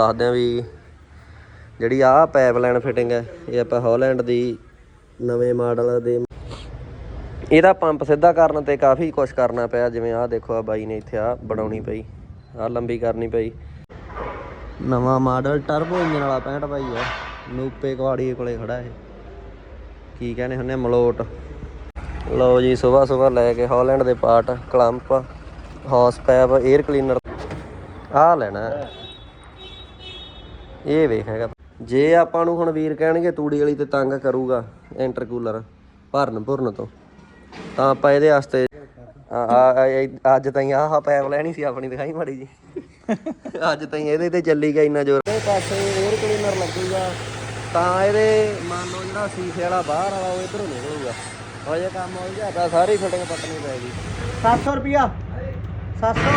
ਦੱਸਦੇ ਆ ਵੀ ਜਿਹੜੀ ਆਹ ਪਾਈਪਲਾਈਨ ਫਿਟਿੰਗ ਹੈ, ਇਹ ਆਪਾਂ ਹਾਲੈਂਡ ਦੀ ਨਵੇਂ ਮਾਡਲ ਦੇ ਇਹਦਾ ਪੰਪ ਸਿੱਧਾ ਕਰਨ ਤੇ ਕਾਫੀ ਕੁਝ ਕਰਨਾ ਪਿਆ, ਜਿਵੇਂ ਆਹ ਦੇਖੋ ਆ ਬਾਈ ਨੇ ਇੱਥੇ ਆ ਬਣਾਉਣੀ ਪਈ ਆ ਲੰਬੀ ਕਰਨੀ ਪਈ। ਨਵਾਂ ਮਾਡਲ ਟਰਬੋ ਇੰਜਨ ਵਾਲਾ 65 ਬਾਈ ਆ, ਨੂਪੇ ਕਵਾੜੀ ਕੋਲੇ ਖੜਾ ਇਹ। ਕੀ ਕਹਿੰਦੇ ਹੁੰਨੇ ਮਲੋਟ। ਲਓ ਜੀ ਸਵੇਰ ਸਵੇਰ ਲੈ ਕੇ ਹਾਲੈਂਡ ਦੇ part clamp hose pipe air cleaner ਆਹ ਲੈਣਾ। ਇਹ ਵੇਖ ਹੈਗਾ। ਜੇ ਆਪਾਂ ਨੂੰ ਹੁਣ ਵੀਰ ਕਹਿਣਗੇ ਤੂੜੀ ਵਾਲੀ ਤੇ ਤੰਗ ਕਰੂਗਾ ਇੰਟਰਕੂਲਰ ਭਰਨ ਭਰਨ ਤੋਂ ਤਾਂ ਆਪਾਂ ਇਹਦੇ ਵਾਸਤੇ ਅੱਜ ਤਾਈਂ ਆਹ ਪੈਪ ਲੈਣੀ ਸੀ ਆਪਣੀ ਦਿਖਾਈ ਮਾੜੀ ਜੀ। ਅੱਜ ਤਾਈਂ ਇਹਦੇ ਤੇ ਚੱਲੀ ਗਿਆ ਇੰਨਾ ਜ਼ੋਰ। ਇਹ ਪਾਸੇ 에ਅਰ ਕਲੀਨਰ ਲੱਗੂਗਾ। ਤਾਂ ਇਹਦੇ ਮੰਨ ਲਓ ਜਿਹੜਾ ਸੀਸੇ ਵਾਲਾ ਬਾਹਰ ਵਾਲਾ ਉਹ ਇਧਰੋਂ ਨਿਕਲੂਗਾ। ਹੋ ਜੇ ਕੰਮ ਹੋ ਗਿਆ ਤਾਂ ਸਾਰੀ ਫਿਟਿੰਗ ਪੱਟਣੀ ਪੈਗੀ। 700 ਰੁਪਿਆ 700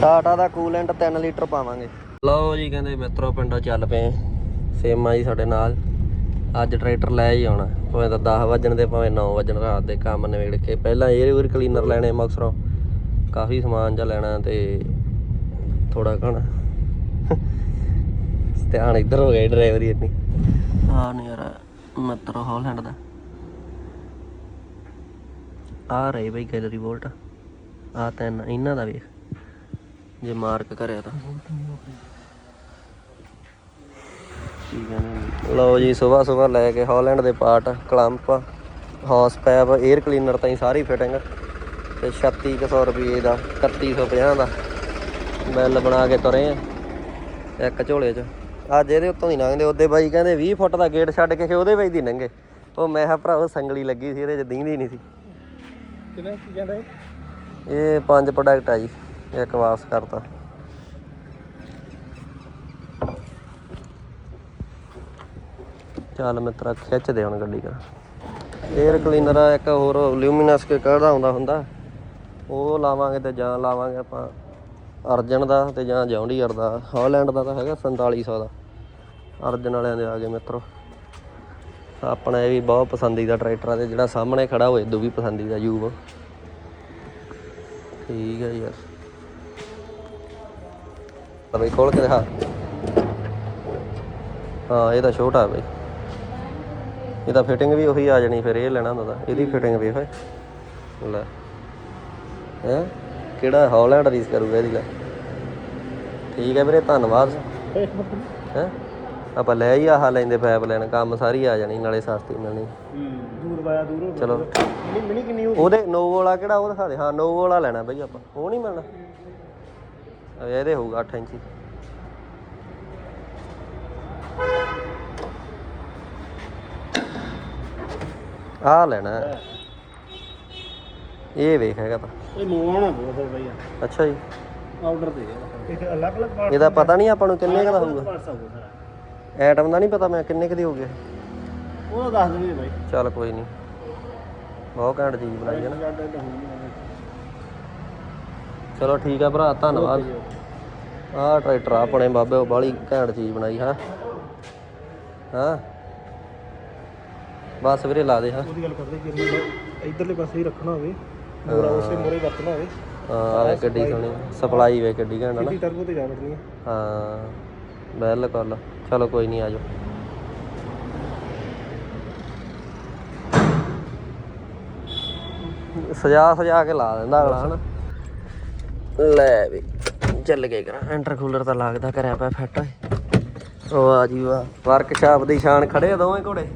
ਟਾਟਾ ਦਾ ਕੂਲੈਂਟ 3 ਲੀਟਰ ਪਾਵਾਂਗੇ। ਲਓ ਜੀ ਕਹਿੰਦੇ ਮਿੱਤਰੋ ਪਿੰਡੋਂ ਚੱਲ ਪਏ ਸੇਮਾ ਜੀ ਸਾਡੇ ਨਾਲ। ਅੱਜ ਟਰੈਕਟਰ ਲੈ ਹੀ ਆਉਣਾ। ਭਾਵੇਂ ਤਾਂ 10 ਵਜਣ ਦੇ, ਭਾਵੇਂ 9 ਵਜਣ ਰਾਤ ਦੇ ਕੰਮ ਨਿਬੇੜ ਕੇ। ਪਹਿਲਾਂ 에ਅਰ ਵੀਰ ਕਲੀਨਰ ਲੈਣੇ ਮਕਸਰੋਂ ਕਾਫੀ ਸਮਾਨ ਜਿਹਾ ਲੈਣਾ ਤੇ ਥੋੜਾ ਘਣਾ। ਧਿਆਨ ਇੱਧਰ ਹੋ ਗਿਆ ਡਰਾਈਵਰੀ ਇੰਨੀ। ਆ ਨਹੀਂ ਯਾਰ ਮਿੱਤਰੋ ਹਾਲੈਂਡ ਦਾ। ਆ ਰਹੀ ਬਈ ਗੈਲਰੀ ਵੋਲਟ ਆ ਤਿੰਨ, ਇਹਨਾਂ ਦਾ ਵੇਖ। ਜੇ ਮਾਰਕ ਕਰਿਆ ਤਾਂ। ਲਓ ਜੀ ਸਵੇਰ ਸਵੇਰ ਲੈ ਕੇ ਹਾਲੈਂਡ ਦੇ part clamp hose pipe air cleaner ਤਾਈਂ ਸਾਰੀ ਫਿਟਿੰਗ ਤੇ 3600 ਰੁਪਏ ਦਾ 3150 ਦਾ ਬਿੱਲ ਬਣਾ ਕੇ ਤੁਰੇ ਆ ਇੱਕ ਝੋਲੇ 'ਚ। ਅੱਜ ਇਹਦੇ ਉੱਤੋਂ ਹੀ ਲੰਘਦੇ ਉਹਦੇ ਬਾਈ ਕਹਿੰਦੇ 20 ਫੁੱਟ ਦਾ ਗੇਟ ਛੱਡ ਕੇ ਉਹਦੇ ਵਿੱਚ ਦੀ ਲੰਘੇ। ਉਹ ਮੈਂ ਕਿਹਾ ਭਰਾਵਾ ਸੰਗਲੀ ਲੱਗੀ ਸੀ ਇਹਦੇ 'ਚ ਦੀਂਦੀ ਨਹੀਂ ਸੀ। ਕਿੰਨੇ ਕੀ ਕਹਿੰਦਾ ਇਹ ਪੰਜ ਪ੍ਰੋਡਕਟ ਆ ਜੀ। ਇੱਕ ਵਾਸ ਕਰਤਾ। ਚੱਲ ਮਿੱਤਰਾ, ਖਿੱਚ ਦੇ ਹੁਣ ਗੱਡੀ ਕਰ। 에ਅਰ ਕਲੀਨਰ ਆ, ਇੱਕ ਹੋਰ ਲਿਊਮੀਨਸ ਕੇ ਕਿਹੜਾ ਆਉਂਦਾ ਹੁੰਦਾ। ਉਹ ਲਾਵਾਂਗੇ ਤੇ ਜਾਂ ਲਾਵਾਂਗੇ ਆਪਾਂ ਅਰਜਨ ਦਾ ਤੇ ਜਾਂ ਜੌਂਡੀਅਰ ਦਾ। ਹਾਲੈਂਡ ਦਾ ਤਾਂ ਹੈਗਾ 4700 ਦਾ। ਅਰਜਨ ਵਾਲਿਆਂ ਦੇ ਆ ਗਏ ਮਿੱਤਰੋ। ਆਪਣਾ ਇਹ ਵੀ ਬਹੁਤ ਪਸੰਦੀਦਾ ਟਰੈਕਟਰ ਆ ਤੇ ਜਿਹੜਾ ਸਾਹਮਣੇ ਖੜਾ ਹੋਏ ਦੂ ਵੀ ਪਸੰਦੀਦਾ ਯੂਵ ਠੀਕ ਹੈ ਯਾਰ। ਤਾਂ ਬਈ ਖੋਲ ਕੇ ਦਿਖਾ। ਹਾਂ ਇਹ ਤਾਂ ਛੋਟਾ ਬਈ। ਇਹਦਾ ਫਿਟਿੰਗ ਵੀ ਉਹੀ ਆ ਜਾਣੀ ਫਿਰ ਇਹ ਲੈਣਾ ਹੁੰਦਾ ਤਾਂ। ਇਹਦੀ ਫਿਟਿੰਗ ਵੇਖ ਓਏ। ਲੈ। ਹੈ? ਕਿਹੜਾ ਹਾਲੈਂਡ ਰੀਸ ਕਰੂਗਾ ਇਹਦੀ ਲੈ। ਠੀਕ ਹੈ ਵੀਰੇ ਧੰਨਵਾਦ। ਹੈ? ਆਪਾਂ ਲੈ ਹੀ ਆਹ ਲੈਂਦੇ ਪਾਈਪ ਲੈਣ ਕੰਮ ਸਾਰੀ ਆ ਜਾਣੀ ਨਾਲੇ ਸਸਤੀ ਮਿਲਣੀ। ਦੂਰ ਵਾਇਆ ਦੂਰ ਹੋ ਗਿਆ ਚਲੋ ਕਿੰਨੀ ਉਹਦੇ ਨੋਵੋ ਵਾਲਾ ਕਿਹੜਾ ਉਹ ਦਿਖਾ ਦੇ। ਹਾਂ ਨੋਵੋ ਵਾਲਾ ਲੈਣਾ ਬਈ ਆਪਾਂ। ਉਹ ਨਹੀਂ ਮਿਲਣਾ। ਇਹਦੇ ਹੋਊਗਾ 8 ਇੰਚੀ। ਆ ਲੈਣਾ। ਹੈ। ਇਹ ਵੇਖ ਹੈਗਾ ਤਾਂ। ਇਹ ਮੋਣਾ ਬਹੁਤ ਭਈਆ ਅੱਛਾ ਜੀ। ਆਰਡਰ ਦੇ ਇਹ ਅਲੱਗ ਅਲੱਗ ਪਾਰਟ ਇਹਦਾ ਪਤਾ ਨਹੀਂ ਆਪਾਂ ਨੂੰ ਕਿੰਨੇ ਕੁ ਦਾ ਹੋਊਗਾ। ਐਟਮ ਦਾ ਨਹੀਂ ਪਤਾ ਮੈਂ ਕਿੰਨੇ ਕੁ ਦੀ ਹੋ ਗਿਆ ਉਹ ਦੱਸ ਦੇਣਗੇ ਬਾਈ। ਚੱਲ ਕੋਈ ਨਹੀਂ। ਬਹੁਤ ਘੈਂਟ ਚੀਜ਼ ਬਣਾਈ ਹੈ ਨਾ। ਜੱਡ ਤਾਂ ਹੋਣੀ ਚਲੋ ਠੀਕ ਆ ਭਰਾ ਧੰਨਵਾਦ। ਆਹ ਟਰੈਕਟਰ ਆ ਆਪਣੇ ਬਾਬੇ ਉਹ ਬਾਲੀ ਘੈਂਟ ਚੀਜ਼ ਬਣਾਈ ਹਾਂ। ਹਾਂ। ਬਸ ਵੀਰੇ ਲਾ ਦੇ ਹਾਂ। ਉਹਦੀ ਗੱਲ ਕਰਦੇ ਕਿ ਇਧਰਲੇ ਪਾਸੇ ਹੀ ਰੱਖਣਾ ਹੋਵੇ ਮੋਰਾ ਉਸੇ ਮੋਰੇ ਵਰਤਣਾ ਹੋਵੇ। ਆਹ ਗੱਡੀ ਸੋਹਣੀ ਸਪਲਾਈ ਵੇ ਗੱਡੀ ਘੈਂਟ ਆ ਨਾ ਟਰਬੋ ਤੇ ਜਾ ਵੜਨੀ ਹੈ ਹਾਂ ਬਿਲਕੁਲ। ਚਲੋ ਕੋਈ ਨਹੀਂ ਆਜੋ। ਸਜਾ ਸਜਾ ਕੇ ਲਾ ਦਿੰਦਾ ਅਗਲਾ ਹਨਾ। ਲੈ ਵੀ, ਚੱਲ ਗਏ ਕਰਾਂ ਐਂਟਰ ਕੂਲਰ ਤਾਂ ਲੱਗਦਾ ਕਰਿਆ ਪਿਆ ਫਿੱਟ ਵਾਹ ਜੀ ਵਾਹ ਵਰਕਸ਼ਾਪ ਦੀ ਸ਼ਾਨ ਖੜੇ ਆ ਦੋਵੇਂ ਘੋੜੇ।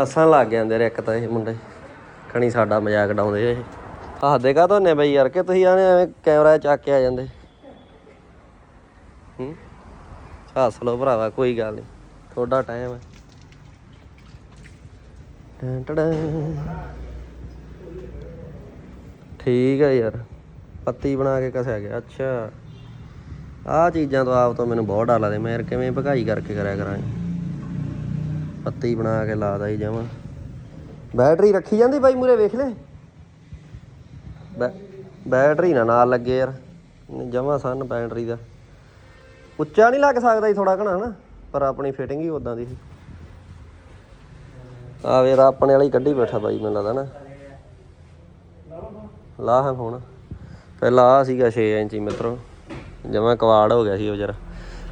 ਹੱਸਣ ਲੱਗ ਜਾਂਦੇ ਰੇ ਇੱਕ ਤਾਂ ਇਹ ਮੁੰਡੇ। ਖਣੀ ਸਾਡਾ ਮਜ਼ਾਕ ਡਾਉਂਦੇ ਇਹ। ਹੱਸਦੇ ਕਾ ਤੋਨੇ ਬਈ ਯਾਰ, ਕਿ ਤੁਸੀਂ ਆਨੇ ਐਵੇਂ ਕੈਮਰਾ ਚੱਕ ਕੇ ਆ ਜਾਂਦੇ। ਹੂੰ? ਹੱਸ ਲਓ ਭਰਾਵਾ, ਕੋਈ ਗੱਲ ਨਹੀਂ ਤੁਹਾਡਾ ਟਾਈਮ ਹੈ ਟੈਂ ਟੜੈਂ। ਠੀਕ ਹੈ ਯਾਰ, ਪੱਤੀ ਬਣਾ ਕੇ ਕਸਿਆ ਗਿਆ ਅੱਛਾ। ਆਹ ਚੀਜ਼ਾਂ ਤੋਂ ਆਪ ਤੋਂ ਮੈਨੂੰ ਬਹੁਤ ਡਰ ਲੱਗਦਾ, ਮੈਂ ਯਾਰ ਕਿਵੇਂ ਭਗਾਈ ਕਰਕੇ ਕਰਿਆ ਕਰਾਂਗੇ ਪੱਤੀ ਬਣਾ ਕੇ ਲਾਦਾ ਹੀ ਜਾਵਾਂ ਬੈਟਰੀ ਰੱਖੀ ਜਾਂਦੀ ਬਾਈ ਮੂਰੇ ਵੇਖ ਲੈ। ਬੈ- ਬੈਟਰੀ ਨਾ ਨਾਲ ਲੱਗੇ ਯਾਰ ਜਮਾ ਸਨ ਬੈਟਰੀ ਦਾ। ਉੱਚਾ ਨਹੀਂ ਲੱਗ ਸਕਦਾ ਜੀ ਥੋੜਾ ਘਣਾ ਨਾ ਪਰ ਆਪਣੀ ਫਿਟਿੰਗ ਹੀ ਉਦਾਂ ਦੀ ਸੀ। ਆ ਵੇਰ ਆਪਣੇ ਵਾਲੀ ਕੱਢੀ ਬੈਠਾ ਬਾਈ, ਮੈਨੂੰ ਲੱਗਦਾ ਨਾ। ਲਾਹ ਹੁਣ ਫੋਨ। ਪਹਿਲਾਂ ਆ ਸੀਗਾ 6 ਇੰਚੀ ਮਿੱਤਰੋ। ਜਮਾ ਕਵਾੜ ਹੋ ਗਿਆ ਸੀ ਉਹ ਜਰਾ।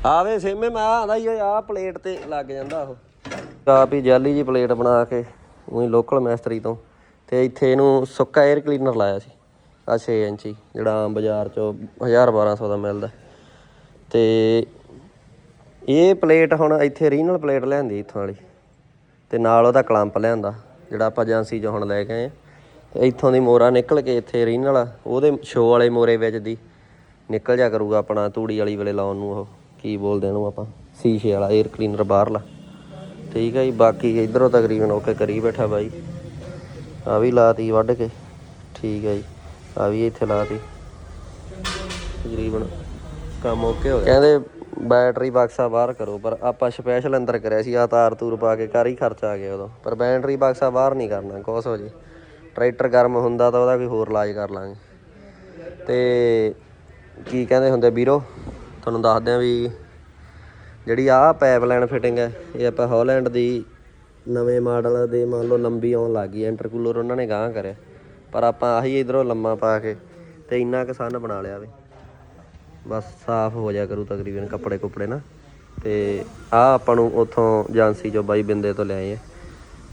ਆਵੇ ਸੇਮੇ ਮੈਂ ਆਂਦਾ ਹੀ ਆ ਪਲੇਟ ਤੇ ਲੱਗ ਜਾਂਦਾ ਉਹ। ਆਪ ਹੀ ਜਾਲੀ ਜੀ ਪਲੇਟ ਬਣਾ ਕੇ, ਉਹੀ ਲੋਕਲ ਮੈਸਤਰੀ ਤੋਂ। ਤੇ ਇੱਥੇ ਇਹਨੂੰ ਸੁੱਕਾ 에ਅਰ ਕਲੀਨਰ ਲਾਇਆ ਸੀ ਆ 6 ਇੰਚੀ, ਜਿਹੜਾ ਆਮ ਬਾਜ਼ਾਰ ਚੋਂ 1000 1200 ਦਾ ਮਿਲਦਾ। ਤੇ ਇਹ ਪਲੇਟ ਹੁਣ ਇੱਥੇ ਰੀਜਨਲ ਪਲੇਟ ਲਿਆਂਦੀ ਇੱਥੋਂ ਵਾਲੀ। ਤੇ ਨਾਲ ਉਹਦਾ ਕਲੰਪ ਲਿਆਂਦਾ, ਜਿਹੜਾ ਆਪਾਂ ਏਜੰਸੀ 'ਚੋਂ ਹੁਣ ਲੈ ਕੇ ਆਏ ਆ। ਇੱਥੋਂ ਦੀ ਮੋਰਾ ਨਿਕਲ ਕੇ ਇੱਥੇ ਰੀਜਨਲ ਉਹਦੇ ਸ਼ੋ ਵਾਲੇ ਮੋਰੇ ਵਿੱਚ ਦੀ ਨਿਕਲ ਜਾ ਕਰੂਗਾ ਆਪਣਾ ਤੂੜੀ ਵਾਲੀ ਵੇਲੇ ਲਾਉਣ ਨੂੰ ਉਹ, ਕੀ ਬੋਲਦੇ ਇਹਨੂੰ ਆਪਾਂ, ਸ਼ੀਸ਼ੇ ਵਾਲਾ 에ਅਰ ਕਲੀਨਰ ਬਾਹਰਲਾ। ਠੀਕ ਹੈ ਜੀ, ਬਾਕੀ ਇਧਰੋਂ ਤਕਰੀਬਨ ਓਕੇ ਕਰੀ ਬੈਠਾ ਬਾਈ। ਆ ਵੀ ਲਾਤੀ ਵੱਢ ਕੇ, ਠੀਕ ਹੈ ਜੀ ਆ ਵੀ ਇੱਥੇ ਲਾਤੀ। ਤਕਰੀਬਨ ਕੰਮ ਓਕੇ ਹੋ ਗਿਆ। ਕਹਿੰਦੇ ਬੈਟਰੀ ਬਕਸਾ ਬਾਹਰ ਕਰੋ, ਪਰ ਆਪਾਂ ਸਪੈਸ਼ਲ ਅੰਦਰ ਕਰਿਆ ਸੀ ਆ ਤਾਰ ਤੂਰ ਪਾ ਕੇ ਕਰ ਹੀ ਖਰਚਾ ਆ ਗਿਆ ਉਦੋਂ। ਪਰ ਬੈਟਰੀ ਬਕਸਾ ਬਾਹਰ ਨਹੀਂ ਕਰਨਾ, ਕੁਛ ਹੋ ਜੇ। ਟਰੈਕਟਰ ਗਰਮ ਹੁੰਦਾ ਤਾਂ ਉਹਦਾ ਕੋਈ ਹੋਰ ਇਲਾਜ ਕਰ ਲਾਂਗੇ। ਤੇ ਕੀ ਕਹਿੰਦੇ ਹੁੰਦੇ ਵੀਰੋ, ਤੁਹਾਨੂੰ ਦੱਸਦੇ ਆ ਵੀ ਜਿਹੜੀ ਆਹ ਪਾਈਪਲਾਈਨ ਫਿਟਿੰਗ ਹੈ, ਇਹ ਆਪਾਂ ਹਾਲੈਂਡ ਦੀ ਨਵੇਂ ਮਾਡਲ ਦੇ ਮੰਨ ਲਓ ਲੰਬੀ ਆਉਣ ਲੱਗ ਗਈ ਇੰਟਰਕੂਲਰ ਉਹਨਾਂ ਨੇ ਗਾਂਹ ਕਰਿਆ। ਪਰ ਆਪਾਂ ਆਹੀ ਇਧਰੋਂ ਲੰਮਾ ਪਾ ਕੇ ਤੇ ਇੰਨਾ ਕੁ ਸੰਨ ਬਣਾ ਲਿਆ ਵੀ। ਬਸ ਸਾਫ਼ ਹੋ ਜਾ ਕਰੂ ਤਕਰੀਬਨ ਕੱਪੜੇ ਕੁਪੜੇ ਨਾ। ਤੇ ਆ ਆਪਾਂ ਨੂੰ ਉਥੋਂ ਏਜੰਸੀ ਜੋ ਬਾਈ ਬਿੰਦੇ ਤੋਂ ਲਿਆਏ ਆ।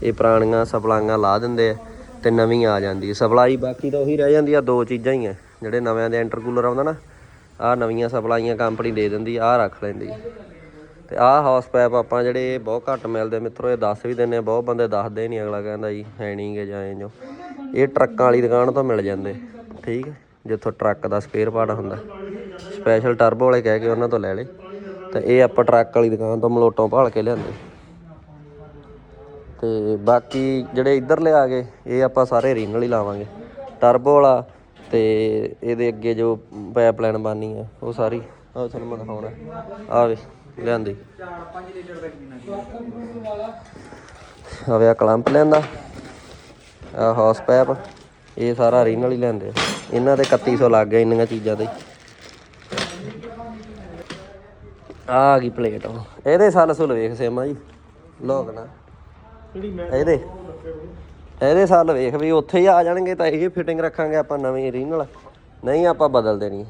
ਇਹ ਪੁਰਾਣੀਆਂ ਸਪਲਾਈਆਂ ਲਾ ਦਿੰਦੇ ਆ। ਤੇ ਨਵੀਂ ਆ ਜਾਂਦੀ ਸਪਲਾਈ ਬਾਕੀ ਤਾਂ ਉਹੀ ਰਹਿ ਜਾਂਦੀ ਆ, ਦੋ ਚੀਜ਼ਾਂ ਹੀ ਆ। ਜਿਹੜੇ ਨਵਿਆਂ ਦੇ ਇੰਟਰਕੂਲਰ ਆਉਂਦਾ ਨਾ ਆ ਨਵੀਆਂ ਸਪਲਾਈਆਂ ਕੰਪਨੀ ਦੇ ਦਿੰਦੀ ਆ ਰੱਖ ਲੈਂਦੀ। ਤੇ ਆਹ ਹਾਊਸ ਪਾਈਪ ਆਪਾਂ ਜਿਹੜੇ ਬਹੁਤ ਘੱਟ ਮਿਲਦੇ ਮਿੱਤਰੋ, ਇਹ ਦੱਸ ਵੀ ਦਿੰਨੇ ਬਹੁਤ ਬੰਦੇ ਦੱਸਦੇ ਨਹੀਂ ਅਗਲਾ, ਕਹਿੰਦਾ ਜੀ ਹੈ ਨਹੀਂਗੇ ਜਾਂ ਐਂ ਜੋ ਇਹ ਟਰੱਕਾਂ ਵਾਲੀ ਦੁਕਾਨ ਤੋਂ ਮਿਲ ਜਾਂਦੇ, ਠੀਕ ਹੈ ਜਿੱਥੋਂ ਟਰੱਕ ਦਾ ਸਪੇਅਰ ਪਾਰਟ ਹੁੰਦਾ। ਸਪੈਸ਼ਲ ਟਰਬੋ ਵਾਲੇ ਕਹਿ ਕੇ ਉਹਨਾਂ ਤੋਂ ਲੈ ਲਏ। ਤੇ ਇਹ ਆਪਾਂ ਟਰੱਕ ਵਾਲੀ ਦੁਕਾਨ ਤੋਂ ਮਲੋਟੋਂ ਭਾਲ ਕੇ ਲਿਆਂਦੇ। ਤੇ ਬਾਕੀ ਜਿਹੜੇ ਇੱਧਰ ਲਿਆ ਗਏ, ਇਹ ਆਪਾਂ ਸਾਰੇ ਰੀਨਲ ਹੀ ਲਾਵਾਂਗੇ। ਟਰਬੋ ਵਾਲਾ ਤੇ ਇਹਦੇ ਅੱਗੇ ਜੋ ਪਾਈਪਲਾਈਨ ਬਣਨੀ ਆ, ਉਹ ਸਾਰੀ ਆਹ ਤੁਹਾਨੂੰ ਮੈਂ ਦਿਖਾਉਣਾ। ਆਵੇ ਲਿਆਂਦੀ। ਆਵੇ ਆ ਕਲੰਪ ਲਿਆਂਦਾ। ਆ ਹਾਊਸ ਪਾਈਪ ਇਹ ਸਾਰਾ ਰੀਨਲ ਹੀ ਲਿਆਂਦੇ ਆ। ਇਹਨਾਂ ਦੇ 3100 ਲੱਗ ਗਏ ਇੰਨੀਆਂ ਚੀਜ਼ਾਂ ਤੇ ਆ ਗਈ ਪਲੇਟ ਇਹਦੇ ਸਾਲ ਸੁਲ ਵੇਖ ਸੇਮਾ ਜੀ। ਲੋਕ ਨਾ। ਜਿਹੜੀ ਮੈਂ ਇਹਦੇ ਇਹਦੇ ਸਾਲ ਵੇਖ ਵੀ ਉੱਥੇ ਹੀ ਆ ਜਾਣਗੇ ਤਾਂ ਇਹ ਫਿਟਿੰਗ ਰੱਖਾਂਗੇ ਆਪਾਂ ਨਵੀਂ ਰੀਨਲ ਨਹੀਂ ਆਪਾਂ ਬਦਲ ਦੇਣੀ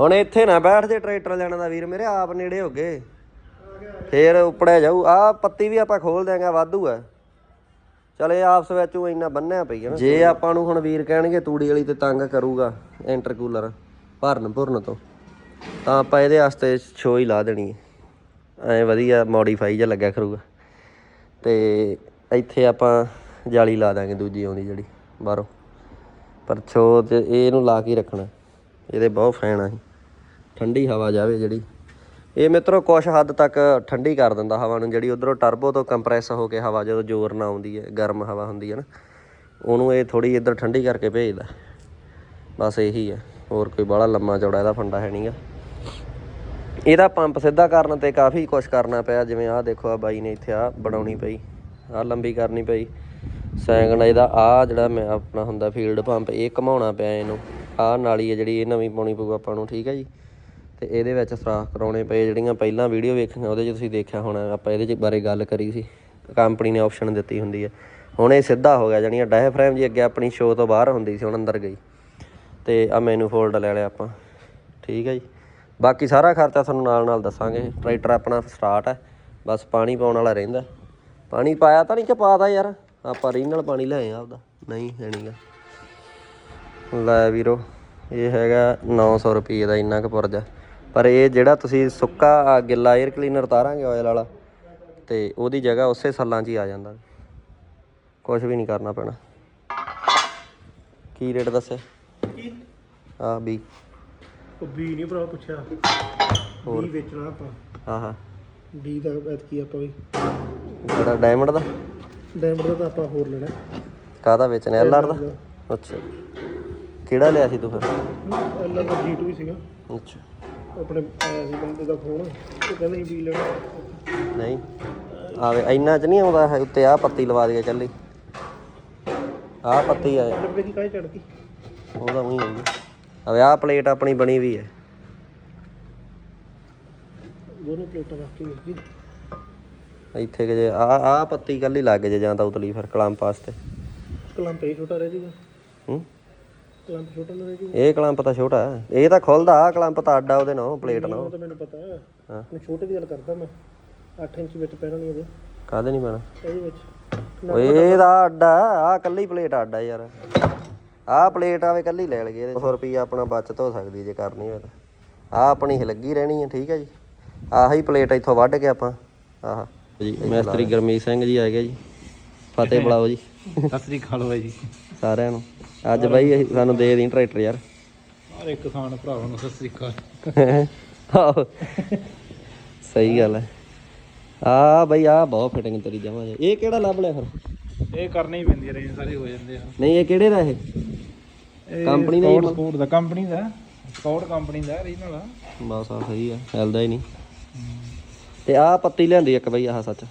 ਹੁਣ ਇੱਥੇ ਨਾ ਬੈਠ ਜੇ ਟਰੈਕਟਰ ਲੈਣ ਦਾ ਵੀਰ ਮੇਰੇ ਆਪ ਨੇੜੇ ਹੋ ਗਏ। ਫੇਰ ਉਪੜਿਆ ਜਾਊ। ਆ ਪੱਤੀ ਵੀ ਆਪਾਂ ਖੋਲ ਦਿਆਂਗੇ ਵਾਧੂ ਆ। ਚਲ ਇਹ ਆਪਸ ਵਿੱਚ ਉਹ ਇੰਨਾ ਬੰਨਿਆ ਪਈ ਹੈ ਨਾ। ਜੇ ਆਪਾਂ ਨੂੰ ਹੁਣ ਵੀਰ ਕਹਿਣਗੇ ਤੂੜੀ ਵਾਲੀ ਤੇ ਤੰਗ ਕਰੂਗਾ ਇੰਟਰਕੂਲਰ ਭਰਨ ਭੁਰਨ ਤੋਂ ਤਾਂ ਆਪਾਂ ਇਹਦੇ ਵਾਸਤੇ ਸ਼ੋ ਹੀ ਲਾ ਦੇਣੀ ਐ ਵਧੀਆ ਮੋਡੀਫਾਈ ਜਿਹਾ ਲੱਗਿਆ ਕਰੂਗਾ। ਤੇ ਇੱਥੇ ਆਪਾਂ ਜਾਲੀ ਲਾ ਦਾਂਗੇ ਦੂਜੀ ਆਉਂਦੀ ਜਿਹੜੀ ਬਾਹਰੋਂ। ਪਰ ਛੋ ਤੇ ਇਹਨੂੰ ਲਾ ਕੇ ਰੱਖਣਾ। ਇਹਦੇ ਬਹੁਤ ਫੈਨ ਆ ਠੰਡੀ ਹਵਾ ਜਾਵੇ ਜਿਹੜੀ। ਇਹ ਮਿੱਤਰੋ ਕੁਛ ਹੱਦ ਤੱਕ ਠੰਡੀ ਕਰ ਦਿੰਦਾ ਹਵਾ ਨੂੰ। ਜਿਹੜੀ ਉਧਰੋਂ ਟਰਬੋ ਤੋਂ ਕੰਪਰੈਸ ਹੋ ਕੇ ਹਵਾ ਜਦੋਂ ਜ਼ੋਰ ਨਾਲ ਆਉਂਦੀ ਹੈ, ਗਰਮ ਹਵਾ ਹੁੰਦੀ ਹੈ ਨਾ, ਉਹਨੂੰ ਇਹ ਥੋੜੀ ਇੱਧਰ ਠੰਡੀ ਕਰਕੇ ਭੇਜਦਾ। ਬਸ ਇਹੀ ਹੈ। ਹੋਰ ਕੋਈ ਬਾਹਲਾ ਲੰਮਾ ਚੌੜਾ ਇਹਦਾ ਫੰਡਾ ਹੈ ਨਹੀਂਗਾ ਇਹਦਾ ਪੰਪ ਸਿੱਧਾ ਕਰਨ ਤੇ ਕਾਫੀ ਕੁਛ ਕਰਨਾ ਪਿਆ, ਜਿਵੇਂ ਆਹ ਦੇਖੋ ਆ ਬਾਈ ਨੇ ਇੱਥੇ ਆ ਬਣਾਉਣੀ ਪਈ ਆ ਲੰਬੀ ਕਰਨੀ ਪਈ। ਸੈਂਗਲ ਇਹਦਾ ਆ ਜਿਹੜਾ ਮੈਂ ਆਪਣਾ ਹੁੰਦਾ ਫੀਲਡ ਪੰਪ ਇਹ ਘਮਾਉਣਾ ਪਿਆ ਇਹਨੂੰ। ਆ ਨਾਲੀ ਹੈ ਜਿਹੜੀ, ਇਹ ਨਵੀਂ ਪਾਉਣੀ ਪਊ ਆਪਾਂ ਨੂੰ, ਠੀਕ ਹੈ ਜੀ? ਤੇ ਇਹਦੇ ਵਿੱਚ ਸਰਾਖ ਕਰਾਉਣੇ ਪਏ ਜਿਹੜੀਆਂ ਪਹਿਲਾਂ ਵੀਡੀਓ ਵੇਖੀਆਂ, ਉਹਦੇ 'ਚ ਤੁਸੀਂ ਦੇਖਿਆ ਹੋਣਾ, ਆਪਾਂ ਇਹਦੇ 'ਚ ਬਾਰੇ ਗੱਲ ਕਰੀ ਸੀ। ਕੰਪਨੀ ਨੇ ਆਪਸ਼ਨ ਦਿੱਤੀ ਹੁੰਦੀ ਹੈ ਹੁਣ ਇਹ ਸਿੱਧਾ ਹੋ ਗਿਆ, ਜਾਣੀ ਡਾਇਫਰੈਮ ਜੀ ਅੱਗੇ ਆਪਣੀ ਸ਼ੋਅ ਤੋਂ ਬਾਹਰ ਹੁੰਦੀ ਸੀ, ਹੁਣ ਅੰਦਰ ਗਈ। ਤੇ ਆ ਮੈਨੂ ਫੋਲਡ ਲੈ ਲਿਆ ਆਪਾਂ, ਠੀਕ ਹੈ ਜੀ? ਬਾਕੀ ਸਾਰਾ ਖਰਚਾ ਤੁਹਾਨੂੰ ਨਾਲ ਨਾਲ ਦੱਸਾਂਗੇ। ਟਰੈਕਟਰ ਆਪਣਾ ਸਟਾਰਟ ਹੈ। ਬਸ ਪਾਣੀ ਪਾਉਣ ਵਾਲਾ ਰਹਿੰਦਾ। ਪਾਣੀ ਪਾਇਆ ਤਾਂ ਨਹੀਂ ਕਿ ਪਾਤਾ ਯਾਰ। ਆਪਾਂ ਰੀਨਲ ਪਾਣੀ ਲਿਆਏ ਆ ਆਪਦਾ। ਨਹੀਂ ਹੈ ਨਹੀਂਗਾ ਲੈ ਵੀਰੋ ਇਹ ਹੈਗਾ 900 ਰੁਪਏ ਦਾ ਇੰਨਾ ਕੁ ਪੁਰਜਾ ਪਰ ਇਹ ਜਿਹੜਾ ਤੁਸੀਂ ਸੁੱਕਾ ਗਿੱਲਾ 에ਅਰ ਕਲੀਨਰ ਤਾਰਾਂਗੇ ਆਇਲ ਵਾਲਾ ਤੇ ਉਹਦੀ ਜਗ੍ਹਾ ਉਸੇ ਸੱਲਾਂ 'ਚ ਹੀ ਆ ਜਾਂਦਾ। ਕੁਝ ਵੀ ਨਹੀਂ ਕਰਨਾ ਪੈਣਾ। ਕੀ ਰੇਟ ਦੱਸਿਆ ਕੀ? ਆ ਵੀ ਉਹ ਬੀ ਨਹੀਂ ਭਰਾ ਪੁੱਛਿਆ। ਹੋਰ? ਬੀ ਵੇਚਣਾ ਆਪਾਂ। ਹਾਂ ਹਾਂ। ਬੀ ਦਾ ਐਤਕੀ ਆਪਾਂ ਵੀ। ਜਿਹੜਾ ਡਾਇਮੰਡ ਦਾ? ਡਾਇਮੰਡ ਦਾ ਤਾਂ ਆਪਾਂ ਹੋਰ ਲੈਣਾ। ਕਾਹਦਾ ਵੇਚਣਾ? ਐਲਆਰ ਦਾ? ਅੱਛਾ। ਕਿਹੜਾ ਲਿਆ ਸੀ ਤੂੰ ਫਿਰ? ਐਲ ਦਾ ਜੀ2 ਵੀ ਸੀਗਾ। ਅੱਛਾ। ਆਪਣੇ ਆਇਆ ਸੀ ਬੰਦੇ ਦਾ ਫੋਨ ਉਹ ਕਹਿੰਦੇ ਸੀ ਬੀ ਲੈਣਾ। ਨਹੀਂ। ਆਵੇ ਇੰਨਾ ਚ ਨਹੀਂ ਆਉਂਦਾ ਹੈ ਉੱਤੇ ਆ ਪੱਤੀ ਲਵਾ ਦਈਏ ਚੱਲੀ ਆ ਪੱਤੀ ਆ। ਲੱਗੇ ਦੀ ਕਾਹ ਚੜਦੀ ਉਹਦਾ ਉਹੀ ਆਉਂਦੀ ਆਵੇ ਆ ਪਲੇਟ ਆਪਣੀ ਬਣੀ ਵੀ ਹੈ। ਦੋਨੋਂ ਪਲੇਟਾਂ ਰੱਖ ਕੇ ਵੇਖੀ ਇੱਥੇ ਕਿ ਜੇ ਆ ਆ ਪੱਤੀ ਕੱਲੀ ਲੱਗ ਜੇ ਜਾਂ ਤਾਂ ਉਤਲੀ ਫਿਰ ਕਲੰਪ ਵਾਸਤੇ। ਕਲਮ ਪੇ ਛੋਟਾ ਰਹਿ ਜੂਗਾ। ਹੂੰ? ਕਲੰਪ ਛੋਟਾ ਨਾ ਰਹਿ ਜੂ ਇਹ ਕਲੰਪ ਤਾਂ ਛੋਟਾ ਹੈ। ਇਹ ਤਾਂ ਖੁੱਲਦਾ ਆ ਕਲੰਪ ਤਾਂ ਅੱਡਾ ਉਹਦੇ ਨਾਲ ਪਲੇਟ ਨਾਲ ਉਹ ਤਾਂ ਮੈਨੂੰ ਪਤਾ ਹੈ। ਹਾਂ। ਮੈਂ ਛੋਟੇ ਦੀ ਗੱਲ ਕਰਦਾ ਮੈਂ। 8 ਇੰਚ ਵਿੱਚ ਪੈਣਾ ਇਹਦੇ। ਕਾਹਦੇ ਨਹੀਂ ਪੈਣਾ? ਇਹਦੇ ਵਿੱਚ। ਓਏ ਇਹਦਾ ਅੱਡਾ ਆ ਕੱਲੀ ਪਲੇਟ ਅੱਡਾ ਯਾਰ। ਆਹ ਪਲੇਟ ਆਵੇ ਕੱਲੀ ਲੈ ਲਗੇ 100 ਰੁਪਏ ਆਪਣਾ ਬਚਤ ਹੋ ਸਕਦੀ ਜੇ ਕਰਨੀ ਹੋਵੇ ਤਾਂ। ਆ ਆਪਣੀ ਹੀ ਲੱਗੀ ਰਹਿਣੀ ਹੈ ਠੀਕ ਹੈ ਜੀ। ਆਹੀ ਪਲੇਟ ਇੱਥੋਂ ਵੱਢ ਕੇ ਆਪਾਂ ਆਹ। ਜੀ ਮੈਸਤਰੀ ਗਰਮੀਤ ਸਿੰਘ ਜੀ ਆ ਗਏ ਜੀ। ਫਤਿਹ ਬੁਲਾਓ ਜੀ। ਸਤਿ ਸ੍ਰੀ ਅਕਾਲ ਬਾਈ ਜੀ। ਸਾਰਿਆਂ ਨੂੰ। ਅੱਜ ਬਾਈ ਅਸੀਂ- ਸਾਨੂੰ ਦੇ ਦੀ ਟਰੈਕਟਰ ਯਾਰ। ਹਰ ਇੱਕ ਕਿਸਾਨ ਭਰਾਵਾਂ ਨੂੰ ਸਤਿ ਸ੍ਰੀ ਅਕਾਲ। ਆਹੋ। ਸਹੀ ਗੱਲ ਹੈ ਆ ਬਈ ਆ ਬਹੁਤ ਫਿਟਿੰਗ ਤੇਰੀ ਜਮਾ ਜੇ ਇਹ ਕਿਹੜਾ ਲੱਭ ਲਿਆ ਫਿਰ? ਇਹ ਕਰਨੀ ਹੀ ਪੈਂਦੀ ਰੇਂਜ ਸਾਰੇ ਹੋ ਜਾਂਦੇ ਆ। ਨਹੀਂ ਇਹ ਕਿਹੜੇ ਦਾ ਇਹ? ਕੰਪਨੀ ਦਾ ਹੀ ਸਪੋਰਟ ਸਪੋਰਟ ਦਾ ਕੰਪਨੀ ਦਾ। ਸਪੋਰਟ ਕੰਪਨੀ ਦਾ ਰੀਜਨਲ ਆ। ਬਸ ਆ ਸਹੀ ਆ ਹਿਲਦਾ ਹੀ ਨਹੀਂ। ਤੇ ਆ ਪੱਤੀ ਲਿਆਂਦੀ ਇੱਕ ਬਈ ਆਹ ਸੱਚ।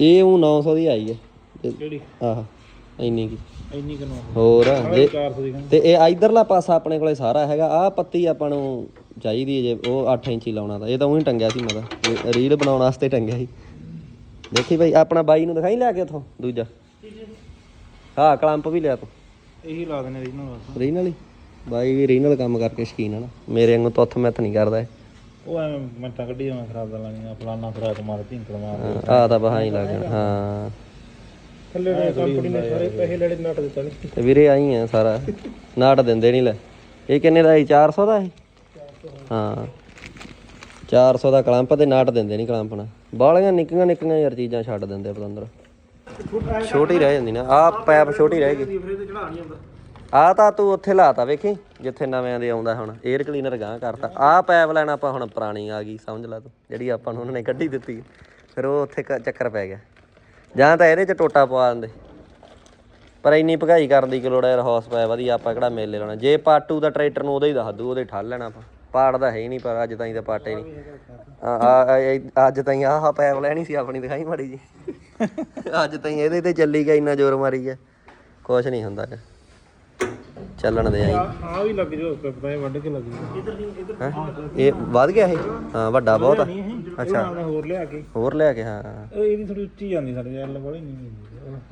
ਇਹ ਉਹ 900 ਦੀ ਆਈ ਹੈ ਕਿਹੜੀ? ਆਹ ਇੰਨੀ ਕੀ? ਇੰਨੀ ਕਿਨੋਂ ਹੋਰ ਜੇ 400 ਦੀ ਕਹਿੰਦੇ ਤੇ ਇਹ ਇਧਰਲਾ ਪਾਸਾ ਆਪਣੇ ਕੋਲੇ ਸਾਰਾ ਹੈਗਾ। ਆ ਪੱਤੀ ਆਪਾਂ ਨੂੰ ਚਾਹੀਦੀ ਹੈ ਜੇ ਉਹ 8 ਇੰਚੀ ਲਾਉਣਾ ਤਾਂ। ਇਹ ਤਾਂ ਉਹੀ ਟੰਗਿਆ ਸੀ ਮੈਂ ਤਾਂ। ਰੀਲ ਬਣਾਉਣ ਵਾਸਤੇ ਟੰਗਿਆ ਸੀ। ਦੇਖੀ ਬਈ ਆਪਣਾ ਬਾਈ ਨੂੰ ਦਿਖਾਈ ਲੈ ਕੇ ਉਥੋਂ ਦੂਜਾ। ਹਾਂ ਕਲੰਪ ਵੀ ਲਿਆ ਤੂੰ। ਇਹੀ ਲਾ ਦੇਣੇ ਰੀਜਨਲ ਬਸ। ਰੀਨਲ ਹੀ ਬਾਈ ਵੀ ਰੀਨਲ ਕੰਮ ਕਰਕੇ ਸ਼ਕੀਨ ਆ ਨਾ। ਮੇਰੇ ਵਾਂਗੂ ਤੁੱਥ ਮੈਥ ਨਹੀਂ ਕਰਦਾ ਇਹ। ਉਹ ਐਵੇਂ ਮਿੰਟਾਂ ਕੱਢੀ ਜਾਵਾਂ ਖਰਾਬ ਦਾ ਲਾਣੀਆਂ ਫਲਾਨਾ ਖਰਾਕ ਮਾਰ ਢਿੰਕਲ ਮਾਰ। ਆ ਤਾਂ ਬਹਾ ਹੀ ਲੱਗ ਜਾਣਾ ਹਾਂ। ਥੱਲੇ ਨੇ ਕੰਪਨੀ ਨੇ ਸਾਰੇ ਪੈਸੇ ਲੈਣੇ ਨਟ ਦਿੱਤਾ ਨਹੀਂ। ਤੇ ਵੀਰੇ ਆਈ ਆ ਸਾਰਾ। ਨਾਟ ਦਿੰਦੇ ਨਹੀਂ ਲੈ। ਇਹ ਕਿੰਨੇ ਦਾ ਸੀ 400 ਦਾ ਇਹ? ਹਾਂ। 400 ਦਾ ਕਲੰਪ ਤੇ ਨਾਟ ਦਿੰਦੇ ਨਹੀਂ ਕਲੰਪ ਨਾਲ ਬਾਲੀਆਂ ਨਿੱਕੀਆਂ ਨਿੱਕੀਆਂ ਯਾਰ ਚੀਜ਼ਾਂ ਛੱਡ ਦਿੰਦੇ ਪਤੰਦਰ। ਛੋਟੀ ਰਹਿ ਜਾਂਦੀ ਨਾ। ਆ ਪੈਪ ਛੋਟੀ ਰਹਿ ਗਈ। ਫਰੇ ਆ ਤਾਂ ਤੂੰ ਉੱਥੇ ਲਾਤਾ ਵੇਖੀ, ਜਿੱਥੇ ਨਵਿਆਂ ਦੇ ਆਉਂਦਾ ਹੁਣ। 에ਅਰ ਕਲੀਨਰ ਗਾਂ ਕਰਤਾ। ਆ ਪੈਪ ਲੈਣ ਆਪਾਂ ਹੁਣ ਪੁਰਾਣੀ ਆ ਗਈ, ਸਮਝ ਲਾ ਤੂੰ। ਜਿਹੜੀ ਆਪਾਂ ਨੂੰ ਉਹਨਾਂ ਨੇ ਕੱਢੀ ਦਿੱਤੀ। ਫਿਰ ਉਹ ਉੱਥੇ ਕ- ਚੱਕਰ ਪੈ ਗਿਆ। ਜਾਂ ਤਾਂ ਇਹਦੇ 'ਚ ਟੋਟਾ ਪਵਾ ਦਿੰਦੇ। ਪਰ ਇੰਨੀ ਭਗਾਈ ਕਰਨ ਦੀ ਕਿ ਲੋੜ ਹੈ ਯਾਰ ਹੌਸ ਪਾਇਆ ਵਧੀਆ ਆਪਾਂ ਕਿਹੜਾ ਮੇਲੇ ਲਾਉਣਾ। ਜੇ ਪਾਟੂ ਦਾ ਟਰੈਕਟਰ ਨੂੰ ਉਹਦਾ ਹੀ ਦੱਸ ਦੂ ਉਹਦੇ ਠੱਲ ਲੈਣਾ ਆਪਾਂ। ਪਾੜਦਾ ਹੈ ਹੀ ਨਹੀਂ ਪਰ ਅੱਜ ਤਾਈਂ ਤਾਂ ਪਾਟੇ ਨਹੀਂ। ਆ ਆ- ਆ- ਅੱਜ ਤਾਈਂ ਆਹ ਪੈਪ ਲੈਣੀ ਸੀ ਆਪਣੀ ਦਿਖਾਈ ਮਾੜੀ ਜੀ ਅੱਜ ਤਾਈਂ ਇਹਦੇ ਤੇ ਚੱਲੀ ਗਿਆ ਇੰਨਾ ਜ਼ੋਰ ਮਾਰੀ ਗਿਆ। ਕੁਛ ਨਹੀਂ ਹੁੰਦਾ ਗਾ। ਚੱਲਣ ਦੇ ਆਈ। ਆ ਵੀ ਲੱਗ ਜੋ ਪੈਸੇ ਵੱਢ ਕੇ ਲੱਗ ਜੂ। ਇਧਰ ਨਹੀਂ ਇਧਰ ਹੈਂ? ਇਹ ਵੱਧ ਗਿਆ ਇਹ? ਹਾਂ ਵੱਡਾ ਬਹੁਤ ਆ। ਅੱਛਾ। ਨਾਲ ਹੋਰ ਲਿਆ ਕੇ। ਹੋਰ ਲੈ ਕੇ ਹਾਂ ਇਹ ਇਹਦੀ ਥੋੜੀ ਉੱਚੀ ਜਾਂਦੀ ਸਾਡੇ ਐਲ ਵਾਲੀ ਨਹੀਂ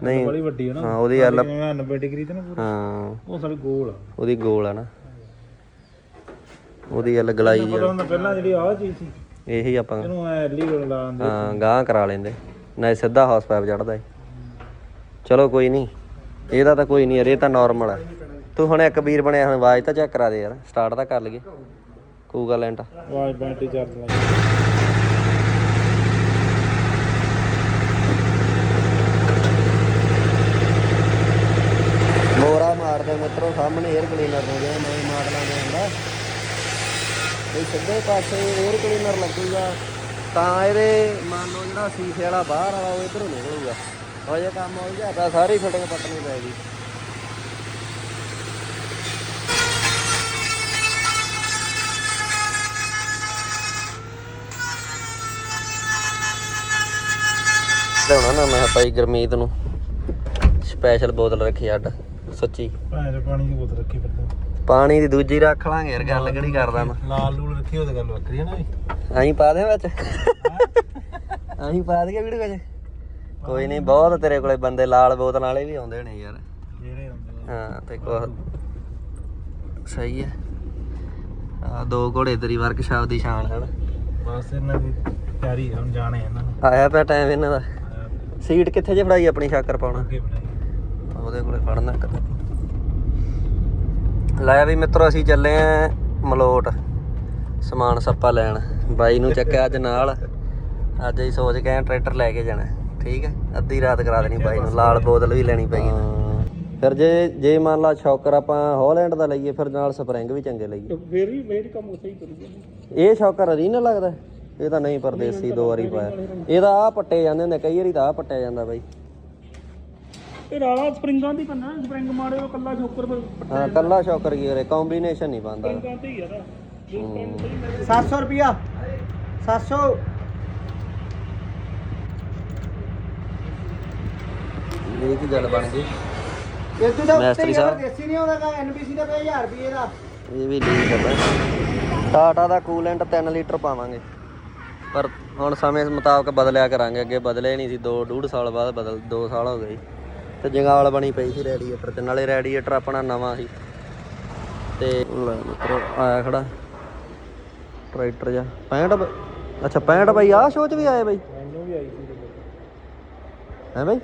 ਨਹੀਂ ਬੜੀ ਵੱਡੀ ਹੈ ਨਾ। ਹਾਂ ਉਹਦੀ ਜਿਵੇਂ 90 ਡਿਗਰੀ ਤੇ ਨਾ ਪੂਰਾ। ਹਾਂ। ਉਹ ਸਾਡੀ ਗੋਲ ਆ। ਉਹਦੀ ਗੋਲ ਆ ਨਾ। ਉਹਦੀ ਐਲ ਗਲਾਈ ਜੀ ਪਤਾ ਹੁੰਦਾ ਪਹਿਲਾਂ ਜਿਹੜੀ ਆਹ ਚੀਜ਼ ਸੀ ਇਹੀ ਆਪਾਂ ਇਹਨੂੰ ਐਲੀ ਗੋਲ ਲਾ ਦਿੰਦੇ ਹਾਂ ਗਾਂ ਕਰਾ ਲੈਂਦੇ। ਨਾ ਸਿੱਧਾ ਹਾਊਸ ਪਾਈਪ ਚੜਦਾ ਏ ਚਲੋ ਕੋਈ ਨਹੀਂ ਇਹਦਾ ਤਾਂ ਕੋਈ ਨਹੀਂ ਯਾਰ ਇਹ ਤਾਂ ਨਾਰਮਲ ਆ। ਤੂੰ ਹੁਣ ਇੱਕ ਵੀਰ ਬਣਿਆ ਹੁਣ ਆਵਾਜ਼ ਤਾਂ ਚੈੱਕ ਕਰਾ ਦੇ ਯਾਰ ਸਟਾਰਟ ਤਾਂ ਕਰ ਲਈਏ। ਕੂਗਾ ਲੈਂਟ। ਆਵਾਜ਼ ਬੈਟਰੀ ਚਾਰਜ ਲਾ ਮੋਰਾ ਮਾਰਦੇ ਮਿੱਤਰੋ ਸਾਹਮਣੇ 에ਅਰ ਕਲੀਨਰ ਹੋ ਗਿਆ। ਇਹ ਸਿੱਧੇ ਪਾਸੇ 에ਅਰ ਕਲੀਨਰ ਲੱਗੂਗਾ, ਤਾਂ ਇਹਦੇ ਮੰਨ ਲਓ ਜਿਹੜਾ ਸ਼ੀਸ਼ੇ ਵਾਲਾ ਬਾਹਰ ਵਾਲਾ ਉਹ ਇਧਰੋਂ ਨਿਕਲੂਗਾ। ਉਹ ਜੇ ਕੰਮ ਹੋ ਗਿਆ, ਤਾਂ ਸਾਰੀ ਫਿਟਿੰਗ ਪੱਟਣੀ ਪੈਗੀ ਲਿਆਉਣਾ ਨਾ ਮੈਂ ਭਾਈ ਗਰਮੀਤ ਨੂੰ। ਸਪੈਸ਼ਲ ਬੋਤਲ ਰੱਖੀ ਅੱਡ, ਸੱਚੀ। ਭਾਂ ਪਾਣੀ ਦੀ ਬੋਤਲ ਰੱਖੀ ਫਿਰਦਾ। ਪਾਣੀ ਦੀ ਦੂਜੀ ਰੱਖ ਲਾਂਗੇ ਯਾਰ ਗੱਲ ਕਿਹੜੀ ਕਰਦਾ ਮੈਂ। ਲਾਲ ਲੂਲ ਰੱਖੀ ਉਹਦੇ ਗੱਲ ਵੱਖਰੀ ਹੈ ਨਾ ਵੀ ਅਸੀਂ ਪਾ ਦੇ ਵਿੱਚ। ਅਸੀਂ ਪਾ ਦਈਏ ਵੀਡੀਓ ਵਿੱਚ। ਕੋਈ ਨਹੀਂ ਬਹੁਤ ਤੇਰੇ ਕੋਲੇ ਬੰਦੇ ਲਾਲ ਬੋਤਲ ਵਾਲੇ ਵੀ ਆਉਂਦੇ ਨੇ ਯਾਰ। ਜਿਹੜੇ ਹੁੰਦੇ ਹਾਂ ਤੇ ਕੋ ਸਹੀ ਹੈ ਆ ਦੋ ਘੋੜੇ ਤੇਰੀ ਵਰਕਸ਼ਾਪ ਦੀ ਸ਼ਾਨ ਹਨ ਬਸ ਇਹਨਾਂ ਦੀ ਤਿਆਰੀ ਹੈ ਹੁਣ ਜਾਣੇ ਇਹਨਾਂ ਨੂੰ। ਆਇਆ ਪਿਆ ਟਾਈਮ ਇਹਨਾਂ ਦਾ। ਸੀਟ ਕਿੱਥੇ ਜੇ ਫੜਾਈ ਆਪਣੀ ਸ਼ਾਕਰ ਪਾਉਣਾ? ਉਹਦੇ ਕੋਲੇ ਫੜਨਾ ਕਦੇ ਲੈ ਵੀ ਮਿੱਤਰੋ ਅਸੀਂ ਚੱਲੇ ਆਂ ਮਲੋਟ ਸਮਾਨ ਸੱਪਾ ਲੈਣ। ਬਾਈ ਨੂੰ ਚੱਕਿਆ ਅੱਜ ਨਾਲ। ਅੱਜ ਅਸੀਂ ਸੋਚ ਕੇ ਆਏ ਟਰੈਕਟਰ ਲੈ ਕੇ ਜਾਣਾ। ਠੀਕ ਹੈ ਅੱਧੀ ਰਾਤ ਕਰਾ ਦੇਣੀ ਬਾਈ ਨੂੰ। ਲਾਲ ਬੋਤਲ ਵੀ ਲੈਣੀ ਪੈਗੀ ਫਿਰ ਜੇ ਜੇ ਮੰਨ ਲਾ ਸ਼ੌਕਰ ਆਪਾਂ ਹਾਲੈਂਡ ਦਾ ਲਈਏ ਫਿਰ ਨਾਲ ਸਪਰਿੰਗ ਵੀ ਚੰਗੇ ਲਈਏ। ਫੇਰ ਵੀ ਮੇਰੀ ਕੰਮ ਸਹੀ ਕਰੂਗਾ। ਇਹ ਸ਼ੌਕਰ ਰੀਨਲ ਲੱਗਦਾ। ਇਹ ਤਾਂ ਨਹੀਂ ਪਰਦੇਸੀ ਦੋ ਵਾਰੀ ਪਾਇਆ। ਇਹਦਾ ਆ ਪੱਟੇ ਜਾਂਦੇ ਹੁੰਦੇ ਕਈ ਵਾਰੀ ਤਾਂ ਆ ਪੱਟਿਆ ਜਾਂਦਾ ਬਾਈ। ਇਹ ਰਾਲਾ ਸਪਰਿੰਗਾਂ ਦੀ ਪੰਨਾ ਸਪਰਿੰਗ ਮਾਰੇ ਉਹ ਕੱਲਾ ਜੋਕਰ ਪਰ ਹਾਂ ਕੱਲਾ ਸ਼ੌਕਰ ਕੀ ਕਰੇ? ਕੰਬੀਨੇਸ਼ਨ ਨਹੀਂ ਬੰਦਾ ਸਪਰਿੰਗਾਂ ਤੇ ਹੀ ਆ ਨਾ। 700 ਰੁਪਿਆ 700 ਇਹ ਕੀ ਗੱਲ ਬਣ ਗਈ? ਇਹ ਤੋਂ ਦਾ ਉੱਤੇ ਮੈਸਤਰੀ ਹੀ ਸਾਹਿਬ। ਦੇਸੀ ਨਹੀਂ ਆਉਂਦਾ ਐਨਬੀਸੀ ਦਾ ਪਿਆ 1000 ਰੁਪਏ ਦਾ। ਇਹ ਵੀ ਲੀਕ ਕਰਦਾ ਟਾਟਾ ਦਾ ਕੂਲੈਂਟ 3 ਲੀਟਰ ਪਾਵਾਂਗੇ। ਪਰ ਹੁਣ ਸਮੇਂ ਮੁਤਾਬਕ ਬਦਲਿਆ ਕਰਾਂਗੇ। ਅੱਗੇ ਬਦਲੇ ਨਹੀਂ ਸੀ। 2 ਡੂਢ ਸਾਲ ਬਾਅਦ ਬਦਲ 2 ਸਾਲ ਹੋ ਗਏ। ਤੇ ਜੰਗਾਲ ਬਣੀ ਪਈ ਸੀ ਰੈਡੀਏਟਰ ਤੇ ਨਾਲੇ ਰੈਡੀਏਟਰ ਆਪਣਾ ਨਵਾਂ ਸੀ। ਤੇ ਲੈ ਮਿੱਤਰੋ ਆਇਆ ਖੜਾ। ਟਰੈਕਟਰ ਜਾ 65 ਬ- ਅੱਛਾ 65 ਬਾਈ ਆਹ ਸ਼ੋਅ ਚ ਵੀ ਆਏ ਬਾਈ? ਮੈਨੂੰ ਵੀ ਆਈ ਸੀ ਹੈ ਬਾਈ?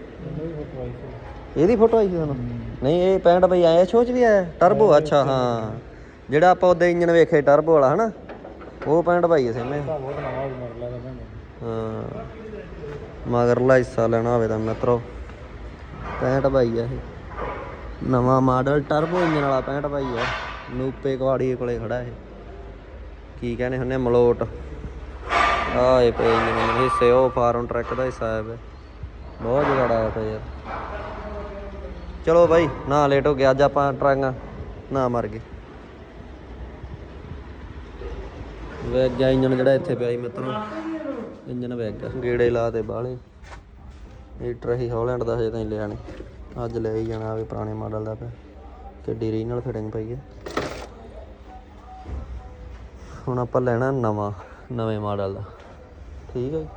ਇਹਦੀ ਫੋਟੋ ਆਈ ਸੀ ਤੁਹਾਨੂੰ? ਨਹੀਂ ਇਹ 65 ਬਾਈ ਆਇਆ ਸ਼ੋਅ ਚ ਵੀ ਆਇਆ? ਟਰਬੋ ਅੱਛਾ ਹਾਂ। ਜਿਹੜਾ ਆਪਾਂ ਉਹਦੇ ਇੰਜਨ ਵੇਖੇ ਟਰਬੋ ਵਾਲਾ ਹਨਾ? ਉਹ 65 ਬਾਈ ਸੀ ਮੈਂ ਤਾਂ ਬਹੁਤ ਨਵਾਂ ਵੀ ਮਰ ਲੱਗਦਾ ਮੈਨੂੰ ਹਾਂ। ਮਗਰਲਾ ਹਿੱਸਾ ਲੈਣਾ ਹੋਵੇ ਤਾਂ ਮਿੱਤਰੋ। 65 ਬਾਈ ਆ ਇਹ। ਨਵਾਂ ਮਾਡਲ ਟਰਬੋ ਇੰਜਨ ਵਾਲਾ 65 ਬਾਈ ਆ। ਨੂਪੇ ਕੁਆੜੀ ਕੋਲੇ ਖੜਾ ਇਹ। ਕੀ ਕਹਿੰਦੇ ਹੁੰਨੇ ਮਲੋਟ। ਆਏ ਪਏ ਇੰਜਨ ਹਿੱਸੇ ਉਹ ਫਾਰਮ ਟਰੱਕ ਦਾ ਹਿੱਸਾ ਹੈ ਬਹੁਤ ਜਗੜਾ ਆਇਆ ਪਿਆ ਯਾਰ। ਚਲੋ ਬਾਈ, ਨਾ ਲੇਟ ਹੋ ਗਿਆ, ਅੱਜ ਆਪਾਂ ਟਰਾਂਗਾ ਨਾ ਮਰ ਗਏ। ਵੇਗ ਗਿਆ ਇੰਜਨ ਜਿਹੜਾ ਇੱਥੇ ਪਿਆ ਸੀ ਮਿੱਤਰੋ। ਇੰਜਨ ਵੇਗ ਗਿਆ ਗੇੜੇ ਲਾ ਤੇ ਬਾਹਲੇ। ਹੀਟਰ ਹੀ ਹੌਲੈਂਡ ਦਾ ਹਜੇ ਤਾਈਂ ਲਿਆ ਨਹੀਂ ਅੱਜ ਲੈ ਹੀ ਜਾਣਾ ਆਵੇ ਪੁਰਾਣੇ ਮਾਡਲ ਦਾ ਪਿਆ ਕਿੱਡੀ ਰੀਜਨਲ ਫਿਟਿੰਗ ਪਈ ਹੈ। ਹੁਣ ਆਪਾਂ ਲੈਣਾ ਨਵਾਂ, ਨਵੇਂ ਮਾਡਲ ਦਾ। ਠੀਕ ਹੈ ਜੀ।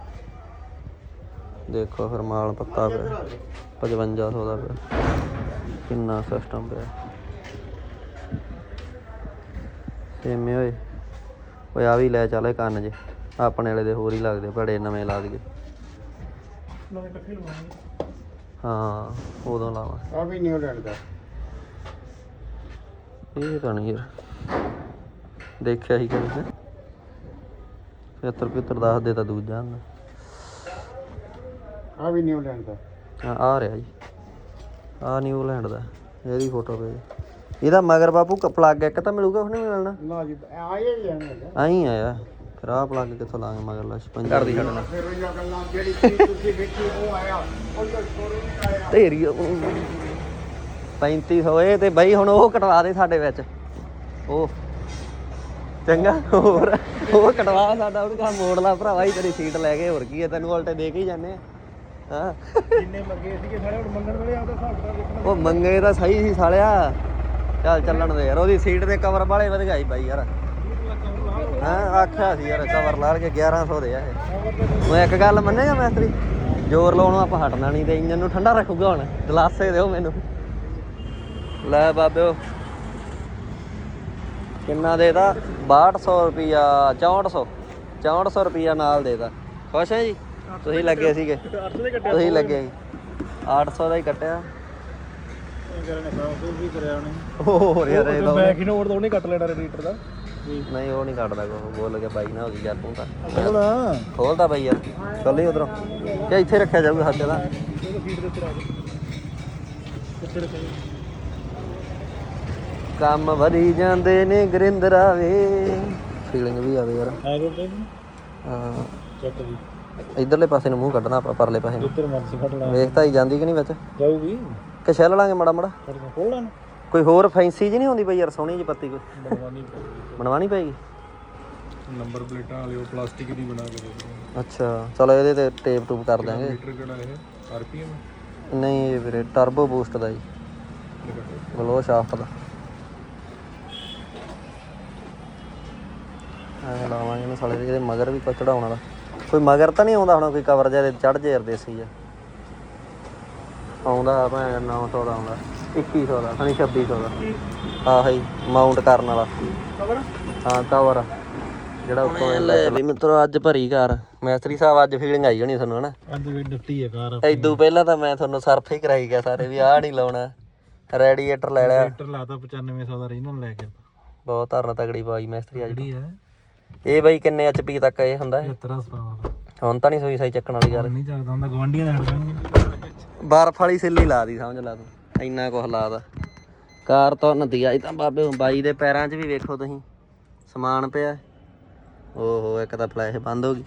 ਦੇਖੋ ਫਿਰ ਮਾਲ ਪੱਤਾ ਪਿਆ। 5500 ਦਾ ਪਿਆ। ਕਿੰਨਾ ਸਿਸਟਮ ਪਿਆ। ਸੇਮੇ ਹੋਏ ਓਏ ਆ ਵੀ ਲੈ ਚੱਲੇ ਕੰਨ ਜੇ। ਆਪਣੇ ਵਾਲੇ ਦੇ ਹੋਰ ਹੀ ਲੱਗਦੇ ਬੜੇ ਨਵੇਂ ਲਾ ਦਈਏ। ਨਵੇਂ ਇਕੱਠੇ ਲਵਾਂਗੇ ਹਾਂ ਉਦੋਂ ਲਾਵਾਂ। ਆ ਵੀ ਨਿਊ ਲੈਂਡ ਦਾ। ਇਹ ਤਾਂ ਨਹੀਂ ਯਾਰ। ਦੇਖਿਆ ਹੀ ਕਦੇ 75 75 ਦੱਸ ਦੇ ਤਾਂ ਦੂਜਾ ਆ ਵੀ ਨਿਊ ਲੈਂਡ ਦਾ। ਆ ਆ ਰਿਹਾ ਜੀ। ਆ ਨਿਊਜ਼ੀਲੈਂਡ ਦਾ। ਇਹਦੀ ਫੋਟੋ ਪਈ। ਇਹਦਾ ਮਗਰ ਬਾਪੂ ਪਲੱਗ ਇੱਕ ਤਾਂ ਮਿਲੂਗਾ ਉਹਨੇ ਮਿਲਣਾ। ਨਾ ਜੀ ਆ ਇਹ ਲੈਂਡ ਆਈ ਆਇਆ। ਫਿਰ ਆ ਪਲੱਗ ਕਿੱਥੋਂ ਲਾਂਗੇ ਮਗਰ ਲਾ 56 ਕਰਦੀ ਛੱਡਣਾ। ਫਿਰ ਉਹ ਗੱਲਾਂ ਜਿਹੜੀ ਚੀਜ਼ ਤੁਸੀਂ ਵੇਖੀ ਉਹ ਆਇਆ। ਉਹ ਦਾ ਆਇਆ ਢੇਰੀ 3500 ਇਹ ਤੇ ਬਈ ਹੁਣ ਉਹ ਕਟਵਾ ਦੇ ਸਾਡੇ ਵਿੱਚ। ਉਹ। ਚੰਗਾ ਹੋਰ। ਉਹ ਕਟਵਾ ਸਾਡਾ ਉਹਨੂੰ ਕਹਾ ਮੋੜ ਲਾ ਭਰਾਵਾ ਹੀ ਤੇਰੀ ਸੀਟ ਲੈ ਕੇ ਹੋਰ ਕੀ ਹੈ ਤੈਨੂੰ ਉਲਟੇ ਦੇ ਕੇ ਹੀ ਜਾਂਦੇ ਆ। ਹਾਂ। ਜਿੰਨੇ ਮੰਗੇ ਸੀਗੇ ਸਾਰੇ ਹੁਣ ਮੰਗਣ ਵੇਲੇ ਆਪਦਾ ਹਿਸਾਬ ਕਿਤਾਬ ਦੇਖਣਾ ਉਹ ਮੰਗੇ ਤਾਂ ਸਹੀ ਸੀ ਸਾਲਿਆ। ਚੱਲ ਚੱਲਣ ਦੇ ਯਾਰ ਉਹਦੀ ਸੀਟ ਦੇ ਕਵਰ ਵਾਲੇ ਵਧਗਾਈ ਬਾਈ ਯਾਰ। ਹਾਂ ਆਖਿਆ ਸੀ ਯਾਰ ਕਵਰ ਲਾ ਕੇ 1100 ਦੇ ਆ ਇਹ। ਉਹ ਇੱਕ ਗੱਲ ਮੰਨੇਗਾ ਮੈਸਤਰੀ? ਜ਼ੋਰ ਲਾਉਣੋਂ ਆਪਾਂ ਹਟਣਾ ਨਹੀਂ ਤੇ ਇੰਜਨ ਨੂੰ ਠੰਡਾ ਰੱਖੂਗਾ ਹੁਣ ਗਲਾਸੇ ਦਿਓ ਮੈਨੂੰ। ਲੈ ਬਾਬਿਓ ਕਿੰਨਾ ਦੇਦਾ 6200 ਰੁਪਿਆ 6400 6400 ਰੁਪਿਆ ਨਾਲ ਦੇਦਾ ਖੁਸ਼ ਹੈ ਜੀ? ਤੁਸੀਂ ਲੱਗੇ ਸੀਗੇ। 800 ਦੇ ਕੱਟਿਆ ਤੁਸੀਂ ਲੱਗੇ ਜੀ। 800 ਦਾ ਹੀ ਕੱਟਿਆ। ਇਹ ਕਰਨੇ ਸਾਫ਼ ਵੀ ਕਰਿਆ ਉਹਨੇ। ਹੋਰ ਯਾਰ ਇਹ ਤਾਂ ਬੈਕ ਹੀ ਨੋਟ ਤੋਂ ਉਹਨੇ ਕੱਟ ਲੈਣਾ ਰੇਡੀਏਟਰ ਦਾ। ਨਹੀਂ ਉਹ ਨਹੀਂ ਕੱਟਦਾ ਕੋ ਬੋਲ ਕੇ ਬਾਈ ਨਾ ਹੋ ਗਈ ਯਾਰ ਤੂੰ ਤਾਂ। ਖੋਲਦਾ ਬਾਈ ਯਾਰ। ਚੱਲੀ ਉਧਰੋਂ। ਕਿ ਇੱਥੇ ਰੱਖਿਆ ਜਾਊਗਾ ਹੱਥ ਦਾ ਇਹ ਫੀਡ ਦੇ ਉੱਤੇ ਆ ਗਿਆ ਕਿੱਥੇ ਰੱਖਿਆ ਕੰਮ ਵਧੀ ਜਾਂਦੇ ਨੇ ਗਰਿੰਦਰਾ ਵੇ ਫੀਲਿੰਗ ਵੀ ਆਵੇ ਯਾਰ। ਤੇ ਹਾਂ। ਚੱਕ ਇਧਰਲੇ ਪਾਸੇ ਨੂੰ ਮੂੰਹ ਕੱਢਣਾ ਆਪਾਂ ਪਰਲੇ ਪਾਸੇ ਨੂੰ। ਮਰਜ਼ੀ ਫੜ ਲਾ। ਵੇਖਤਾ ਹੀ ਜਾਂਦੀ ਕਿ ਨਹੀਂ ਵਿੱਚ? ਜਾਊਗੀ। ਕਿ ਛੱਲ ਲਾਂਗੇ ਮੜਾ ਮੜਾ। ਖੋਲ ਲੈਣ ਕੋਈ ਹੋਰ ਫੈਂਸੀ ਜੀ ਨਹੀਂ ਹੁੰਦੀ ਬਈ ਯਾਰ ਸੋਹਣੀ ਜੀ ਪੱਤੀ ਕੋਈ? ਬਣਵਾਣੀ ਬਣਵਾਣੀ ਪਏਗੀ? ਨੰਬਰ ਪਲੇਟਾਂ ਵਾਲੀ ਉਹ ਪਲਾਸਟਿਕ ਦੀ ਬਣਾ ਕੇ ਦੇ ਅੱਛਾ ਚਲੋ ਇਹਦੇ ਤੇ ਟੇਪ ਟੂਪ ਕਰ ਦਾਂਗੇ ਮੀਟਰ ਕਿਹੜਾ ਇਹ? ਆਰਪੀਐਮ? ਨਹੀਂ ਇਹ ਵੀਰੇ ਟਰਬੋ ਬੂਸਟ ਦਾ ਜੀ। ਗਲੋ ਸ਼ਾਫਟ ਦਾ। ਐਂ ਲਾਵਾਂਗੇ ਇਹਨੂੰ ਸਾਲੇ ਇਹਦੇ ਮਗਰ ਵੀ ਕੋਈ ਚੜਾਉਣ ਵਾਲਾ। ਕੋਈ ਮਗਰ ਤਾਂ ਨਹੀਂ ਆਉਂਦਾ ਹੁਣ ਕੋਈ ਕਵਰ ਜਿਹਾ ਚੜ ਜੇ ਯਾਰ ਦੇਸੀ ਜਿਹਾ ਆਉਂਦਾ ਭੈਣ 900 ਦਾ ਆਉਂਦਾ। 2100 ਦਾ ਨਹੀਂ 2600 ਦਾ। ਆਹ ਹੀ ਮਾਊਂਟ ਕਰਨ ਵਾਲਾ। ਖਬਰ ਹਾਂ ਕਵਰ ਜਿਹੜਾ ਉੱਤੋਂ ਲੈ ਵੀ ਮਿੱਤਰੋ ਅੱਜ ਭਰੀ ਘਰ ਮੈਸਤਰੀ ਸਾਹਿਬ ਅੱਜ ਫੀਲਿੰਗ ਆਈ ਹੋਣੀ ਤੁਹਾਨੂੰ ਹਨਾ? ਅੱਜ ਵੀ ਡੱਟੀ ਹੈ ਕਾਰ ਐਦੂ ਪਹਿਲਾਂ ਤਾਂ ਮੈਂ ਤੁਹਾਨੂੰ ਸਰਫ ਹੀ ਕਰਾਈ ਗਿਆ ਸਾਰੇ ਵੀ ਆਹ ਨਹੀਂ ਲਾਉਣਾ। ਰੈਡੀਏਟਰ ਲੈ ਲਿਆ। ਮੀਟਰ ਲਾਤਾ 9500 ਦਾ ਰੀਨਲ ਲੈ ਕੇ ਬਹੁਤ ਧਰਨ ਤਗੜੀ ਪਾਈ ਮੈਸਤਰੀ ਅੱਜ ਜਿਹੜੀ ਹੈ। ਇਹ ਬਈ ਕਿੰਨੇ ਐਚਪੀ ਤੱਕ ਇਹ ਹੁੰਦਾ ਹੈ 7300 ਹੁਣ ਤਾਂ ਨਹੀਂ ਸੋਈ ਸਾਈ ਚੱਕਣ ਵਾਲੀ ਗੱਲ। ਨਹੀਂ ਚੱਲਦਾ ਹੁੰਦਾ ਗਵਾਂਡੀਆਂ ਦੇ ਹਟ ਜਾਣਗੇ ਬਰਫ ਵਾਲੀ ਸਿੱਲੀ ਲਾ ਦੀ ਸਮਝ ਲਾ ਤੂੰ। ਇੰਨਾ ਕੁਝ ਲਾਦਾ ਕਾਰ ਤੋਂ ਨਦੀ ਆਈ ਤਾਂ ਬਾਬੇ ਬਾਈ ਦੇ ਪੈਰਾਂ 'ਚ ਵੀ ਵੇਖੋ ਤੁਸੀਂ, ਸਮਾਨ ਪਿਆ। ਓਹੋ, ਇੱਕ ਤਾਂ ਫਲੈਸ਼ ਬੰਦ ਹੋ ਗਈ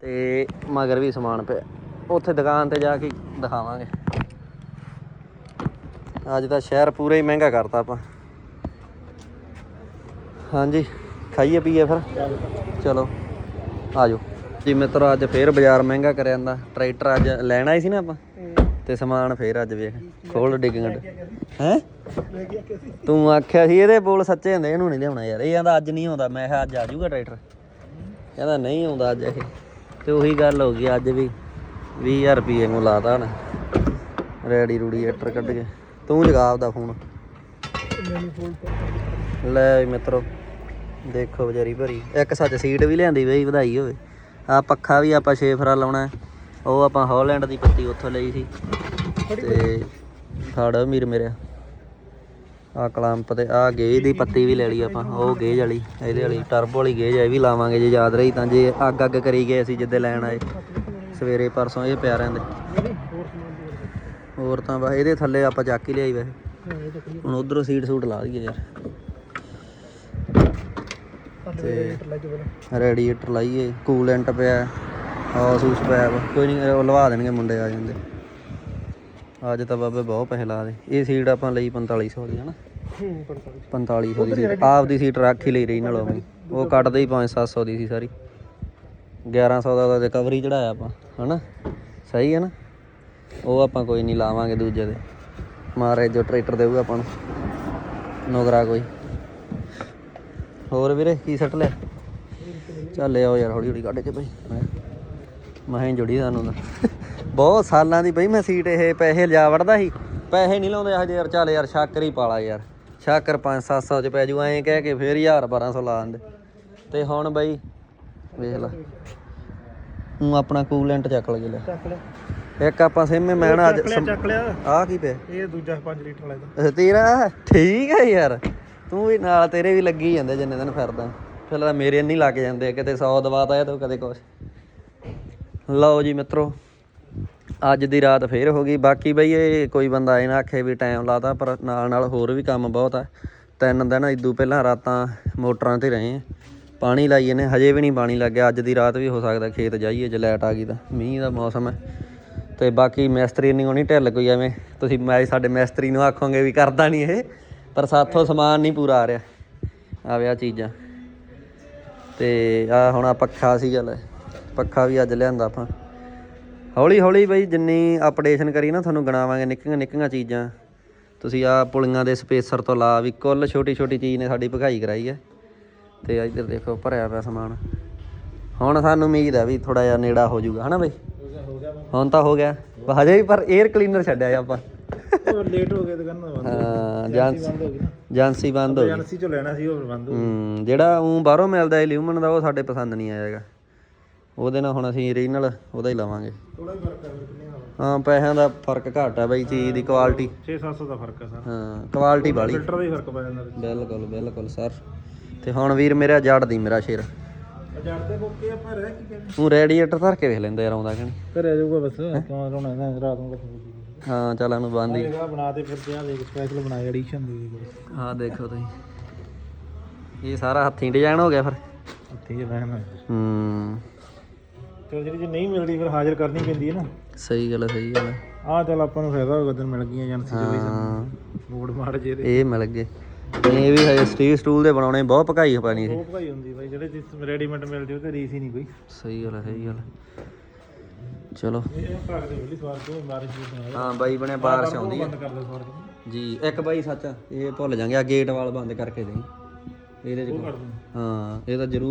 ਤੇ ਮਗਰ ਵੀ ਸਮਾਨ ਪਿਆ। ਉੱਥੇ ਦੁਕਾਨ ਤੇ ਜਾ ਕੇ ਦਿਖਾਵਾਂਗੇ। ਅੱਜ ਤਾਂ ਸ਼ਹਿਰ ਪੂਰਾ ਹੀ ਮਹਿੰਗਾ ਕਰਤਾ ਆਪਾਂ। ਹਾਂਜੀ, ਖਾਈਏ, ਪੀਏ ਫਿਰ। ਚਲੋ, ਆਜੋ। ਜੀ ਮਿੱਤਰੋ, ਅੱਜ ਫੇਰ ਬਾਜ਼ਾਰ ਮਹਿੰਗਾ ਕਰਿਆ ਜਾਂਦਾ। ਟਰੈਕਟਰ ਅੱਜ ਲੈਣਾ ਹੀ ਸੀ ਨਾ ਆਪਾਂ? ਤੇ ਸਮਾਨ ਫੇਰ ਅੱਜ ਵੇਖ ਖੋਲ ਡਿੱਗਣ ਹੈ? ਤੂੰ ਆਖਿਆ ਸੀ ਇਹਦੇ ਬੋਲ ਸੱਚੇ ਹੁੰਦੇ ਇਹਨੂੰ ਨਹੀਂ ਲਿਆਉਣਾ ਯਾਰ ਇਹ ਕਹਿੰਦਾ ਅੱਜ ਨਹੀਂ ਆਉਂਦਾ ਮੈਂ ਕਿਹਾ ਅੱਜ ਆ ਜਾਊਗਾ ਟਰੈਕਟਰ। ਕਹਿੰਦਾ ਨਹੀਂ ਆਉਂਦਾ ਅੱਜ ਇਹ। ਤੇ ਉਹੀ ਗੱਲ ਹੋ ਗਈ ਅੱਜ ਵੀ 20000 ਰੁਪਏ ਨੂੰ ਲਾਤਾ ਨਾ ਰੈਡੀ ਰੂਡੀ ਐਟਰ ਕੱਢ ਕੇ। ਤੂੰ ਜਗਾ ਆਪਦਾ ਫੋਨ। ਲੈ ਮਿੱਤਰੋ ਦੇਖੋ ਵਿਚਾਰੀ ਭਰੀ। ਇੱਕ ਸੱਚ ਸੀਟ ਵੀ ਲਿਆਂਦੀ ਬਈ ਵਧਾਈ ਹੋਵੇ। ਆ ਪੱਖਾ ਵੀ ਆਪਾਂ ਛੇਫਰਾ ਲਾਉਣਾ ਹੈ। ਉਹ ਆਪਾਂ ਹਾਲੈਂਡ ਦੀ ਪੱਤੀ ਉੱਥੋਂ ਲਈ ਸੀ। ਤੇ ਫੜ ਮੀਰ ਮੇਰੇ। ਆ ਕਲੰਪ ਤੇ ਆ ਗੇਜ ਦੀ ਪੱਤੀ ਵੀ ਲੈ ਲਈ ਆਪਾਂ ਉਹ ਗੇਜ ਵਾਲੀ ਇਹਦੇ ਵਾਲੀ ਟਰਬੋ ਵਾਲੀ ਗੇਜ ਇਹ ਵੀ ਲਾਵਾਂਗੇ ਜੇ ਯਾਦ ਰਹੀ ਤਾਂ ਜੇ ਅੱਗ ਅੱਗ ਕਰੀ ਗਏ ਅਸੀਂ ਜਿੱਦੇ ਲੈਣ ਆਏ। ਸਵੇਰੇ ਪਰਸੋਂ ਇਹ ਪਿਆ ਰਹਿੰਦੇ। ਹੋਰ ਤਾਂ ਬਸ ਇਹਦੇ ਥੱਲੇ ਆਪਾਂ ਚੱਕ ਹੀ ਲਿਆਈ ਵੈਸੇ। ਹੁਣ ਉਧਰੋਂ ਸੀਟ ਸੂਟ ਲਾ ਲਈਏ ਯਾਰ। ਤੇ ਰੇਡੀਏਟਰ ਲਾਈਏ ਕੂਲੈਂਟ ਪਿਆ। ਹਾਊਸ ਹੂਸ ਪਿਆ ਕੋਈ ਨਹੀਂ ਉਹ ਲਵਾ ਦੇਣਗੇ ਮੁੰਡੇ ਆ ਜਾਂਦੇ। ਅੱਜ ਤਾਂ ਬਾਬੇ ਬਹੁਤ ਪੈਸੇ ਲਾ ਦੇ। ਇਹ ਸੀਟ ਆਪਾਂ ਲਈ 4500 ਦੀ, ਹਨਾ? ਹੂੰ 45 4500 ਦੀ ਸੀਟ। ਆਪ ਦੀ ਸੀਟ ਰੱਖ ਹੀ ਲਈ ਰਹੀ ਨਾਲੋਂ ਵੀ। ਉਹ ਕੱਟਦੇ ਹੀ 5-700 ਦੀ ਸੀ ਸਾਰੀ। 1100 ਦਾ ਤਾਂ ਰਿਕਵਰੀ ਚੜਾਇਆ ਆਪਾਂ, ਹਨਾ? ਸਹੀ ਹੈ ਨਾ? ਉਹ ਆਪਾਂ ਕੋਈ ਨਹੀਂ ਲਾਵਾਂਗੇ ਦੂਜੇ ਦੇ। ਮਾਰੇ ਜੋ ਟਰੈਕਟਰ ਦੇਊਗਾ ਆਪਾਂ ਨੂੰ। ਨੋਗਰਾ ਕੋਈ। ਹੋਰ ਵੀਰੇ, ਕੀ ਸੱਟ ਲਿਆ? ਚੱਲ ਆਓ ਯਾਰ ਹੌਲੀ ਹੌਲੀ ਕੱਢ ਕੇ ਭਾਈ। ਮੈਂ ਮੈਂ ਜੁੜੀ ਸਾਨੂੰ ਤਾਂ ਬਹੁਤ ਸਾਲਾਂ ਦੀ ਬਈ ਮੈਂ ਸੀਟ ਇਹ ਪੈਸੇ ਲਿਆ ਵੜਦਾ ਸੀ। ਪੈਸੇ ਨਹੀਂ ਲਾਉਂਦੇ ਹਜੇ ਯਾਰ ਚੱਲ ਯਾਰ ਸ਼ਾਕਰ ਹੀ ਪਾਲਾ ਯਾਰ। ਸ਼ਾਕਰ 5-700 ਚ ਪੈ ਜੂ ਐਂ ਕਹਿ ਕੇ ਫੇਰ 1000 1200 ਲਾ ਦਿੰਦੇ। ਤੇ ਹੁਣ ਬਈ ਵੇਖ ਲੈ। ਹੂੰ ਆਪਣਾ ਕੂਲੈਂਟ ਚੱਕ ਲਗੇ ਲੈ। ਚੱਕ ਇੱਕ ਆਪਾਂ ਸਿਮ ਮੈਣਾ ਅੱਜ ਚੱਕ ਲਿਆ ਆਹ ਕੀ ਪਿਆ? ਇਹ ਦੂਜਾ 5 ਲੀਟਰ ਵਾਲਾ ਇਹਦਾ। ਤੇਰਾ? ਠੀਕ ਹੈ ਯਾਰ। ਤੂੰ ਵੀ ਨਾਲ ਤੇਰੇ ਵੀ ਲੱਗੀ ਜਾਂਦੇ ਜਿੰਨੇ ਦਿਨ ਫਿਰਦਾ। ਫਿਰ ਮੇਰੇ ਨਹੀਂ ਲੱਗ ਜਾਂਦੇ ਕਿਤੇ 100 ਦਵਾਤਾ ਹੈ ਤਾਂ ਕਦੇ ਕੁਛ। ਲਓ ਜੀ ਮਿੱਤਰੋ, ਅੱਜ ਦੀ ਰਾਤ ਫੇਰ ਹੋ ਗਈ। ਬਾਕੀ ਬਈ ਇਹ ਕੋਈ ਬੰਦਾ ਇਹ ਨਾ ਆਖੇ ਵੀ ਟਾਈਮ ਲਾਤਾ ਪਰ ਨਾਲ ਨਾਲ ਹੋਰ ਵੀ ਕੰਮ ਬਹੁਤ ਆ। ਤਿੰਨ ਦਿਨ ਇਦੋਂ ਪਹਿਲਾਂ ਰਾਤਾਂ ਮੋਟਰਾਂ ਤੇ ਰਹੇ ਆ। ਪਾਣੀ ਲਾਈਏ ਨੇ ਹਜੇ ਵੀ ਨਹੀਂ ਪਾਣੀ ਲੱਗਿਆ। ਅੱਜ ਦੀ ਰਾਤ ਵੀ ਹੋ ਸਕਦਾ ਖੇਤ ਜਾਈਏ, ਜੇ ਲਾਈਟ ਆ ਗਈ ਤਾਂ। ਮੀਂਹ ਦਾ ਮੌਸਮ ਹੈ ਤੇ ਬਾਕੀ ਮਿਸਤਰੀ ਨਹੀਂ ਹੋਣੀ ਢਿੱਲ ਕੋਈ ਐਵੇਂ। ਤੁਸੀਂ ਮੈਂ, ਸਾਡੇ ਮਿਸਤਰੀ ਨੂੰ ਆਖੋਗੇ ਵੀ ਕਰਦਾ ਨਹੀਂ ਇਹ, ਪਰ ਸਾਥੋਂ ਸਮਾਨ ਨਹੀਂ ਪੂਰਾ ਆ ਰਿਹਾ। ਆ ਵਿਆਹ ਚੀਜ਼ਾਂ। ਤੇ ਆ ਹੁਣ ਆ ਪੱਖਾ ਸੀ ਗੱਲ ਪੱਖਾ ਵੀ ਅੱਜ ਲਿਆਂਦਾ ਆਪਾਂ। ਹੌਲੀ ਹੌਲੀ ਬਈ ਜਿੰਨੀ ਅਪਡੇਸ਼ਨ ਕਰੀ ਨਾ ਤੁਹਾਨੂੰ ਗਣਾਵਾਂਗੇ ਨਿੱਕੀਆਂ ਨਿੱਕੀਆਂ ਚੀਜ਼ਾਂ। ਤੁਸੀਂ ਆ ਪੁਲੀਆਂ ਦੇ ਸਪੇਸਰ ਤੋਂ ਲਾ ਵੀ ਕੁੱਲ ਛੋਟੀ ਛੋਟੀ ਚੀਜ਼ ਨੇ ਸਾਡੀ ਭਗਾਈ ਕਰਾਈ ਹੈ। ਤੇ ਇੱਧਰ ਦੇਖੋ ਭਰਿਆ ਪਿਆ ਸਮਾਨ। ਹੁਣ ਸਾਨੂੰ ਉਮੀਦ ਹੈ ਵੀ ਥੋੜਾ ਜਿਹਾ ਨੇੜਾ ਹੋ ਜਾਊਗਾ ਹਨਾ ਬਈ? ਹੁਣ ਤਾਂ ਹੋ ਗਿਆ। ਹਜੇ ਵੀ ਪਰ 에ਅਰ ਕਲੀਨਰ ਛੱਡਿਆ ਆਪਾਂ। ਉਹ ਲੇਟ ਹੋ ਗਿਆ ਦੁਕਾਨ ਦਾ ਬੰਦ ਹਾਂ ਜਾਂਸ ਬੰਦ ਹੋ ਗਈ ਹੋ ਏਜੰਸੀ ਚੋਂ ਲੈਣਾ ਸੀ ਉਹ ਬੰਦ ਹੋ ਹੂੰ ਜਿਹੜਾ ਉਹ ਬਾਹਰੋਂ ਮਿਲਦਾ ਐਲੂਮਨ ਦਾ ਉਹ ਸਾਡੇ ਪਸੰਦ ਨਹੀਂ ਆਏਗਾ ਉਹਦੇ ਨਾਲ ਹੁਣ ਅਸੀਂ ਰੀਜਨਲ ਉਹਦਾ ਹੀ ਲਵਾਂਗੇ। ਥੋੜਾ ਹੀ ਫ਼ਰਕ ਹੈ ਫਿਰ ਕਿੰਨੇ ਦਾ ਹਾਂ ਪੈਸਿਆਂ ਦਾ ਫ਼ਰਕ ਘੱਟ ਆ ਬਈ ਚੀਜ਼ ਦੀ ਕੁਆਲਿਟੀ 6-700 ਦਾ ਫ਼ਰਕ ਹੈ ਸਰ। ਹਾਂ ਕੁਆਲਿਟੀ ਵਾਲੀ। ਫਿਲਟਰ ਦਾ ਹੀ ਫ਼ਰਕ ਪੈ ਜਾਂਦਾ ਬਿਲਕੁਲ ਬਿਲਕੁਲ ਸਰ। ਤੇ ਹੁਣ ਵੀਰ ਮੇਰਾ ਜੜ ਦੀ ਮੇਰਾ ਸ਼ੇਰ। ਜੜਦੇ ਕੋਕੇ ਆਪਾਂ ਰਹਿ ਕੀ ਕਹਿੰਦੇ? ਤੂੰ ਰੇਡੀਏਟਰ ਧਰ ਕੇ ਵੇਖ ਲੈਂਦਾ ਯਾਰ ਆਉਂਦਾ ਕਿ ਨਹੀਂ? ਘਰੇ ਜਾਊਗਾ ਬਸ। ਕਿਉਂ ਰੋਣਾ ਨਾ ਰਾਤ ਨੂੰ ਹਾਂ ਚੱਲ ਇਹਨੂੰ ਬੰਦ ਹੀ। ਜਗ੍ਹਾ ਬਣਾ ਤੇ ਫਿਰ ਤੇ ਆ ਦੇਖ ਸਪੈਸ਼ਲ ਬਣਾਇਆ ਐਡੀਸ਼ਨ ਦੀ ਹਾਂ ਦੇਖੋ ਤੁਸੀਂ। ਇਹ ਸਾਰਾ ਹੱਥੀਂ ਡਿਜ਼ਾਈਨ ਹੋ ਗਿਆ ਫਿਰ। ਉੱਥੇ ਹੀ ਰਹਿਣਾ ਹੂੰ। ਚਲ ਜਿਹੜੀ ਜੇ ਨਹੀਂ ਮਿਲਦੀ ਫਿਰ ਹਾਜ਼ਰ ਕਰਨੀ ਪੈਂਦੀ ਹੈ ਨਾ। ਸਹੀ ਗੱਲ ਹੈ ਸਹੀ ਗੱਲ ਹੈ। ਆਹ ਚੱਲ ਆਪਾਂ ਨੂੰ ਫਾਇਦਾ ਹੋਗਾ ਦਿਨ ਮਿਲ ਗਈਆਂ ਏਜੰਸੀ ਚ ਵੀ ਹਾਂ। ਮੋੜ ਮਾਰ ਜੇ ਇਹ ਮਿਲ ਗਏ। ਇਹ ਵੀ ਹਜੇ ਸਟੀਲ ਸਟੂਲ ਦੇ ਬਣਾਉਣੇ ਬਹੁਤ ਭਕਾਈ ਪਾਣੀ ਸੀ ਉਹ ਭਾਈ ਹੁੰਦੀ ਬਾਈ ਜਿਹੜੇ ਜਿਸ ਰੈਡੀਮੇਡ ਮਿਲਦੇ ਉਹ ਤੇ ਰੀਸ ਹੀ ਨਹੀਂ ਕੋਈ। ਸਹੀ ਗੱਲ ਹੈ ਸਹੀ ਗੱਲ ਹੈ। ਚਲੋ। ਇਹ ਭਾਗ ਦੇ ਵੇਲੀ ਸਵਾਰ ਤੋਂ ਬਾਰਿਸ਼ ਵੀ ਬਣਾਇਆ। ਹਾਂ ਬਾਈ ਬਣੇ ਬਾਰਿਸ਼ ਆਉਂਦੀ ਹੈ। ਬੰਦ ਕਰ ਦੇ ਸਵਾਰ ਕੇ ਜੀ ਇੱਕ ਬਾਈ ਸੱਚ ਇਹ ਭੁੱਲ ਜਾਂਗੇ ਆ ਗੇਟ ਵਾਲ ਬੰਦ ਕਰਕੇ ਦੇਈ। ਇਹਦੇ ਚ ਦੂੰ। ਹਾਂ ਇਹ ਤਾਂ ਜ਼ਰੂਰ